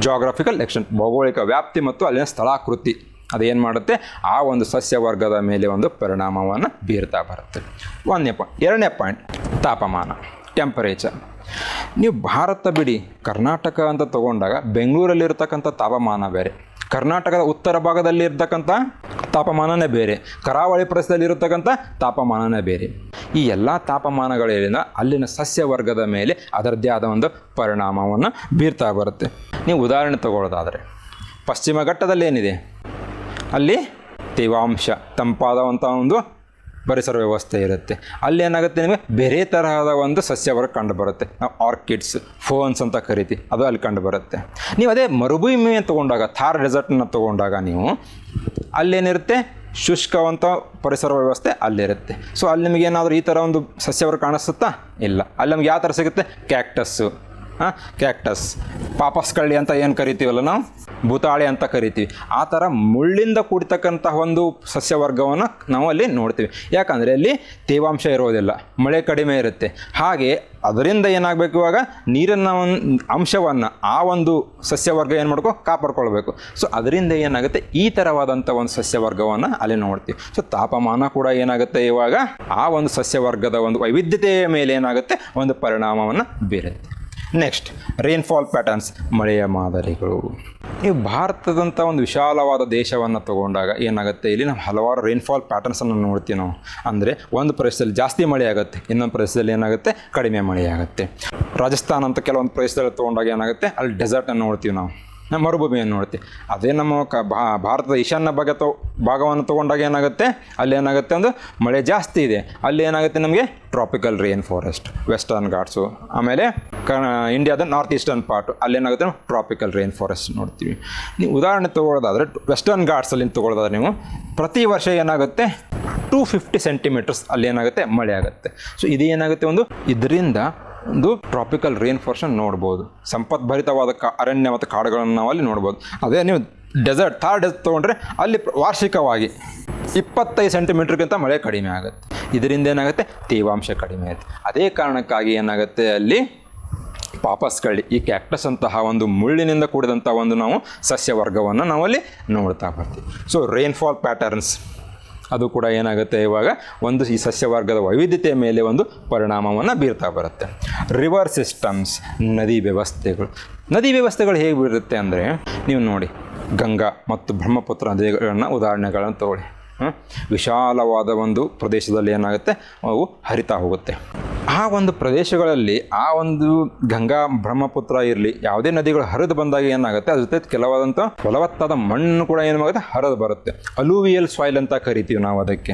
ಜಾಗ್ರಫಿಕಲ್ ಎಕ್ಸ್ಟೆಂಟ್ ಭೌಗೋಳಿಕ ವ್ಯಾಪ್ತಿ ಮತ್ತು ಅಲ್ಲಿನ ಸ್ಥಳಾಕೃತಿ. ಅದೇನು ಮಾಡುತ್ತೆ? ಆ ಒಂದು ಸಸ್ಯ ವರ್ಗದ ಮೇಲೆ ಒಂದು ಪರಿಣಾಮವನ್ನು ಬೀರ್ತಾ ಬರುತ್ತೆ. ಒಂದನೇ ಪಾಯಿಂಟ್ ಎರಡನೇ ಪಾಯಿಂಟ್ ತಾಪಮಾನ ಟೆಂಪರೇಚರ್ ನೀವು ಭಾರತ ಬಿಡಿ, ಕರ್ನಾಟಕ ಅಂತ ತಗೊಂಡಾಗ ಬೆಂಗಳೂರಲ್ಲಿರ್ತಕ್ಕಂಥ ತಾಪಮಾನ ಬೇರೆ. ಕರ್ನಾಟಕದ ಉತ್ತರ ಭಾಗದಲ್ಲಿ ಇರ್ತಕ್ಕಂಥ ತಾಪಮಾನನೇ ಬೇರೆ. ಕರಾವಳಿ ಪ್ರದೇಶದಲ್ಲಿ ಇರತಕ್ಕಂಥ ತಾಪಮಾನನೇ ಬೇರೆ. ಈ ಎಲ್ಲ ತಾಪಮಾನಗಳಿಂದ ಅಲ್ಲಿನ ಸಸ್ಯ ವರ್ಗದ ಮೇಲೆ ಅದರದ್ದೇ ಆದ ಒಂದು ಪರಿಣಾಮವನ್ನು ಬೀರ್ತಾ ಬರುತ್ತೆ. ನೀವು ಉದಾಹರಣೆ ತಗೊಳ್ಳೋದಾದರೆ, ಪಶ್ಚಿಮ ಘಟ್ಟದಲ್ಲಿ ಏನಿದೆ? ಅಲ್ಲಿ ತೇವಾಂಶ ತಂಪಾದಂಥ ಒಂದು ಪರಿಸರ ವ್ಯವಸ್ಥೆ ಇರುತ್ತೆ. ಅಲ್ಲಿ ಏನಾಗುತ್ತೆ ನಿಮಗೆ? ಬೇರೆ ತರಹದ ಒಂದು ಸಸ್ಯವರ್ಗ ಕಂಡು ಬರುತ್ತೆ ನಾವು ಆರ್ಕಿಡ್ಸ್, ಫೋನ್ಸ್ ಅಂತ ಕರಿತೀವಿ. ಅದು ಅಲ್ಲಿ ಕಂಡು ಬರುತ್ತೆ ನೀವು ಅದೇ ಮರುಭೂಮಿ ತೊಗೊಂಡಾಗ, ಥಾರ್ ಡೆಸರ್ಟ್ನ ತೊಗೊಂಡಾಗ ನೀವು ಅಲ್ಲೇನಿರುತ್ತೆ? ಶುಷ್ಕವಂತ ಪರಿಸರ ವ್ಯವಸ್ಥೆ ಅಲ್ಲಿರುತ್ತೆ. ಸೊ ಅಲ್ಲಿ ನಿಮಗೆ ಏನಾದರೂ ಈ ಥರ ಒಂದು ಸಸ್ಯವರ್ಗ ಕಾಣಿಸುತ್ತಾ? ಇಲ್ಲ. ಅಲ್ಲಿ ನಮ್ಗೆ ಯಾವ ಥರ ಸಿಗುತ್ತೆ? ಕ್ಯಾಕ್ಟಸ್ಸು. ಹಾಂ? ಕ್ಯಾಕ್ಟಸ್. ಪಾಪಸ್ಕಳ್ಳಿ ಅಂತ ಏನು ಕರಿತೀವಲ್ಲ ನಾವು? ಭೂತಾಳೆ ಅಂತ ಕರಿತೀವಿ. ಆ ಥರ ಮುಳ್ಳಿಂದ ಕೂಡ್ತಕ್ಕಂಥ ಒಂದು ಸಸ್ಯವರ್ಗವನ್ನು ನಾವು ಅಲ್ಲಿ ನೋಡ್ತೀವಿ. ಯಾಕಂದರೆ ಅಲ್ಲಿ ತೇವಾಂಶ ಇರೋದಿಲ್ಲ. ಮಳೆ ಕಡಿಮೆ ಇರುತ್ತೆ. ಹಾಗೆ ಅದರಿಂದ ಏನಾಗಬೇಕು ಇವಾಗ? ನೀರನ್ನು ಒಂದು ಅಂಶವನ್ನು ಆ ಒಂದು ಸಸ್ಯವರ್ಗ ಏನು ಮಾಡ್ಕೋ? ಕಾಪಾಡ್ಕೊಳ್ಬೇಕು. ಸೊ ಅದರಿಂದ ಏನಾಗುತ್ತೆ? ಈ ಥರವಾದಂಥ ಒಂದು ಸಸ್ಯವರ್ಗವನ್ನು ಅಲ್ಲಿ ನೋಡ್ತೀವಿ. ಸೊ ತಾಪಮಾನ ಕೂಡ ಏನಾಗುತ್ತೆ ಇವಾಗ? ಆ ಒಂದು ಸಸ್ಯವರ್ಗದ ಒಂದು ವೈವಿಧ್ಯತೆಯ ಮೇಲೆ ಏನಾಗುತ್ತೆ? ಒಂದು ಪರಿಣಾಮವನ್ನು ಬೀರುತ್ತೆ. ನೆಕ್ಸ್ಟ್ ರೈನ್ಫಾಲ್ ಪ್ಯಾಟರ್ನ್ಸ್ ಮಳೆಯ ಮಾದರಿಗಳು. ನೀವು ಭಾರತದಂಥ ಒಂದು ವಿಶಾಲವಾದ ದೇಶವನ್ನು ತಗೊಂಡಾಗ ಏನಾಗುತ್ತೆ? ಇಲ್ಲಿ ನಾವು ಹಲವಾರು ರೈನ್ಫಾಲ್ ಪ್ಯಾಟರ್ನ್ಸನ್ನು ನೋಡ್ತೀವಿ ನಾವು. ಅಂದರೆ ಒಂದು ಪ್ರದೇಶದಲ್ಲಿ ಜಾಸ್ತಿ ಮಳೆ ಆಗುತ್ತೆ, ಇನ್ನೊಂದು ಪ್ರದೇಶದಲ್ಲಿ ಏನಾಗುತ್ತೆ? ಕಡಿಮೆ ಮಳೆ ಆಗುತ್ತೆ. ರಾಜಸ್ಥಾನ ಅಂತ ಕೆಲವೊಂದು ಪ್ರದೇಶದಲ್ಲಿ ತೊಗೊಂಡಾಗ ಏನಾಗುತ್ತೆ? ಅಲ್ಲಿ ಡೆಸರ್ಟನ್ನು ನೋಡ್ತೀವಿ ನಾವು. ನಮ್ಮ ಮರುಭೂಮಿಯನ್ನು ನೋಡುತ್ತೆ. ಅದೇ ನಮ್ಮ ಕ ಭಾರತದ ಈಶಾನ್ಯ ಭಾಗ ತೊ, ಭಾಗವನ್ನು ತೊಗೊಂಡಾಗ ಏನಾಗುತ್ತೆ? ಅಲ್ಲಿ ಏನಾಗುತ್ತೆ ಒಂದು ಮಳೆ ಜಾಸ್ತಿ ಇದೆ. ಅಲ್ಲಿ ಏನಾಗುತ್ತೆ ನಮಗೆ? Tropical rain forest Western Ghats ಆಮೇಲೆ ಕ ಇಂಡಿಯಾದ ನಾರ್ತ್ ಈಸ್ಟರ್ನ್ ಪಾರ್ಟು ಅಲ್ಲಿ ಏನಾಗುತ್ತೆ ಟ್ರಾಪಿಕಲ್ ರೇನ್ ಫಾರೆಸ್ಟ್ ನೋಡ್ತೀವಿ. ನೀವು ಉದಾಹರಣೆ ತೊಗೊಳ್ಳೋದಾದರೆ ವೆಸ್ಟರ್ನ್ ಘಾಟ್ಸಲ್ಲಿ ತೊಗೊಳ್ಳೋದಾದ್ರೆ ನೀವು ಪ್ರತಿ ವರ್ಷ ಏನಾಗುತ್ತೆ? ಟೂ ಫಿಫ್ಟಿ ಸೆಂಟಿಮೀಟರ್ಸ್ ಅಲ್ಲಿ ಏನಾಗುತ್ತೆ? ಮಳೆ ಆಗುತ್ತೆ. ಸೊ ಇದು ಏನಾಗುತ್ತೆ ಒಂದು? ಇದರಿಂದ ಒಂದು ಟ್ರಾಪಿಕಲ್ ರೈನ್ ಫಾರೆಸ್ಟ್ ನೋಡ್ಬೋದು. ಸಂಪತ್ಭರಿತವಾದ ಕಾ, ಅರಣ್ಯ ಮತ್ತು ಕಾಡುಗಳನ್ನು ನಾವು ಅಲ್ಲಿ ನೋಡ್ಬೋದು. ಅದೇ ನೀವು ಡೆಸರ್ಟ್ ಥಾರ್ ಡೆಸರ್ಟ್ ತೊಗೊಂಡ್ರೆ ಅಲ್ಲಿ ವಾರ್ಷಿಕವಾಗಿ ಇಪ್ಪತ್ತೈದು ಸೆಂಟಿಮೀಟ್ರ್ಗಿಂತ ಮಳೆ ಕಡಿಮೆ ಆಗುತ್ತೆ. ಇದರಿಂದ ಏನಾಗುತ್ತೆ? ತೇವಾಂಶ ಕಡಿಮೆ ಆಗುತ್ತೆ. ಅದೇ ಕಾರಣಕ್ಕಾಗಿ ಏನಾಗುತ್ತೆ ಅಲ್ಲಿ ಪಾಪಸ್ಕಳ್ಳಿ ಈ ಕ್ಯಾಕ್ಟಸ್ ಅಂತಹ ಒಂದು ಮುಳ್ಳಿನಿಂದ ಕೂಡಿದಂಥ ಒಂದು ನಾವು ಸಸ್ಯವರ್ಗವನ್ನು ನಾವಲ್ಲಿ ನೋಡ್ತಾ ಬರ್ತೀವಿ. ಸೊ ರೈನ್ಫಾಲ್ ಪ್ಯಾಟರ್ನ್ಸ್ ಅದು ಕೂಡ ಏನಾಗುತ್ತೆ ಇವಾಗ ಒಂದು ಈ ಸಸ್ಯವರ್ಗದ ವೈವಿಧ್ಯತೆಯ ಮೇಲೆ ಒಂದು ಪರಿಣಾಮವನ್ನು ಬೀರ್ತಾ ಬರುತ್ತೆ ರಿವರ್ ಸಿಸ್ಟಮ್ಸ್ ನದಿ ವ್ಯವಸ್ಥೆಗಳು ನದಿ ವ್ಯವಸ್ಥೆಗಳು ಹೇಗೆ ಬೀರುತ್ತೆ ಅಂದರೆ, ನೀವು ನೋಡಿ, ಗಂಗಾ ಮತ್ತು ಬ್ರಹ್ಮಪುತ್ರ ನದಿಗಳನ್ನು ಉದಾಹರಣೆಗಳನ್ನು ತಗೊಳ್ಳಿ? ವಿಶಾಲವಾದ ಒಂದು ಪ್ರದೇಶದಲ್ಲಿ ಏನಾಗುತ್ತೆ? ಅವು ಹರಿತಾ ಹೋಗುತ್ತೆ. ಆ ಒಂದು ಪ್ರದೇಶಗಳಲ್ಲಿ, ಆ ಒಂದು ಗಂಗಾ ಬ್ರಹ್ಮಪುತ್ರ ಇರಲಿ, ಯಾವುದೇ ನದಿಗಳು ಹರಿದು ಬಂದಾಗ ಏನಾಗುತ್ತೆ? ಅದ್ರ ಜೊತೆ ಕೆಲವಾದಂಥ ಫಲವತ್ತಾದ ಮಣ್ಣು ಕೂಡ ಏನಾಗುತ್ತೆ? ಹರಿದು ಬರುತ್ತೆ. ಅಲೂವಿಯಲ್ ಸಾಯಿಲ್ ಅಂತ ಕರಿತೀವಿ ನಾವು ಅದಕ್ಕೆ.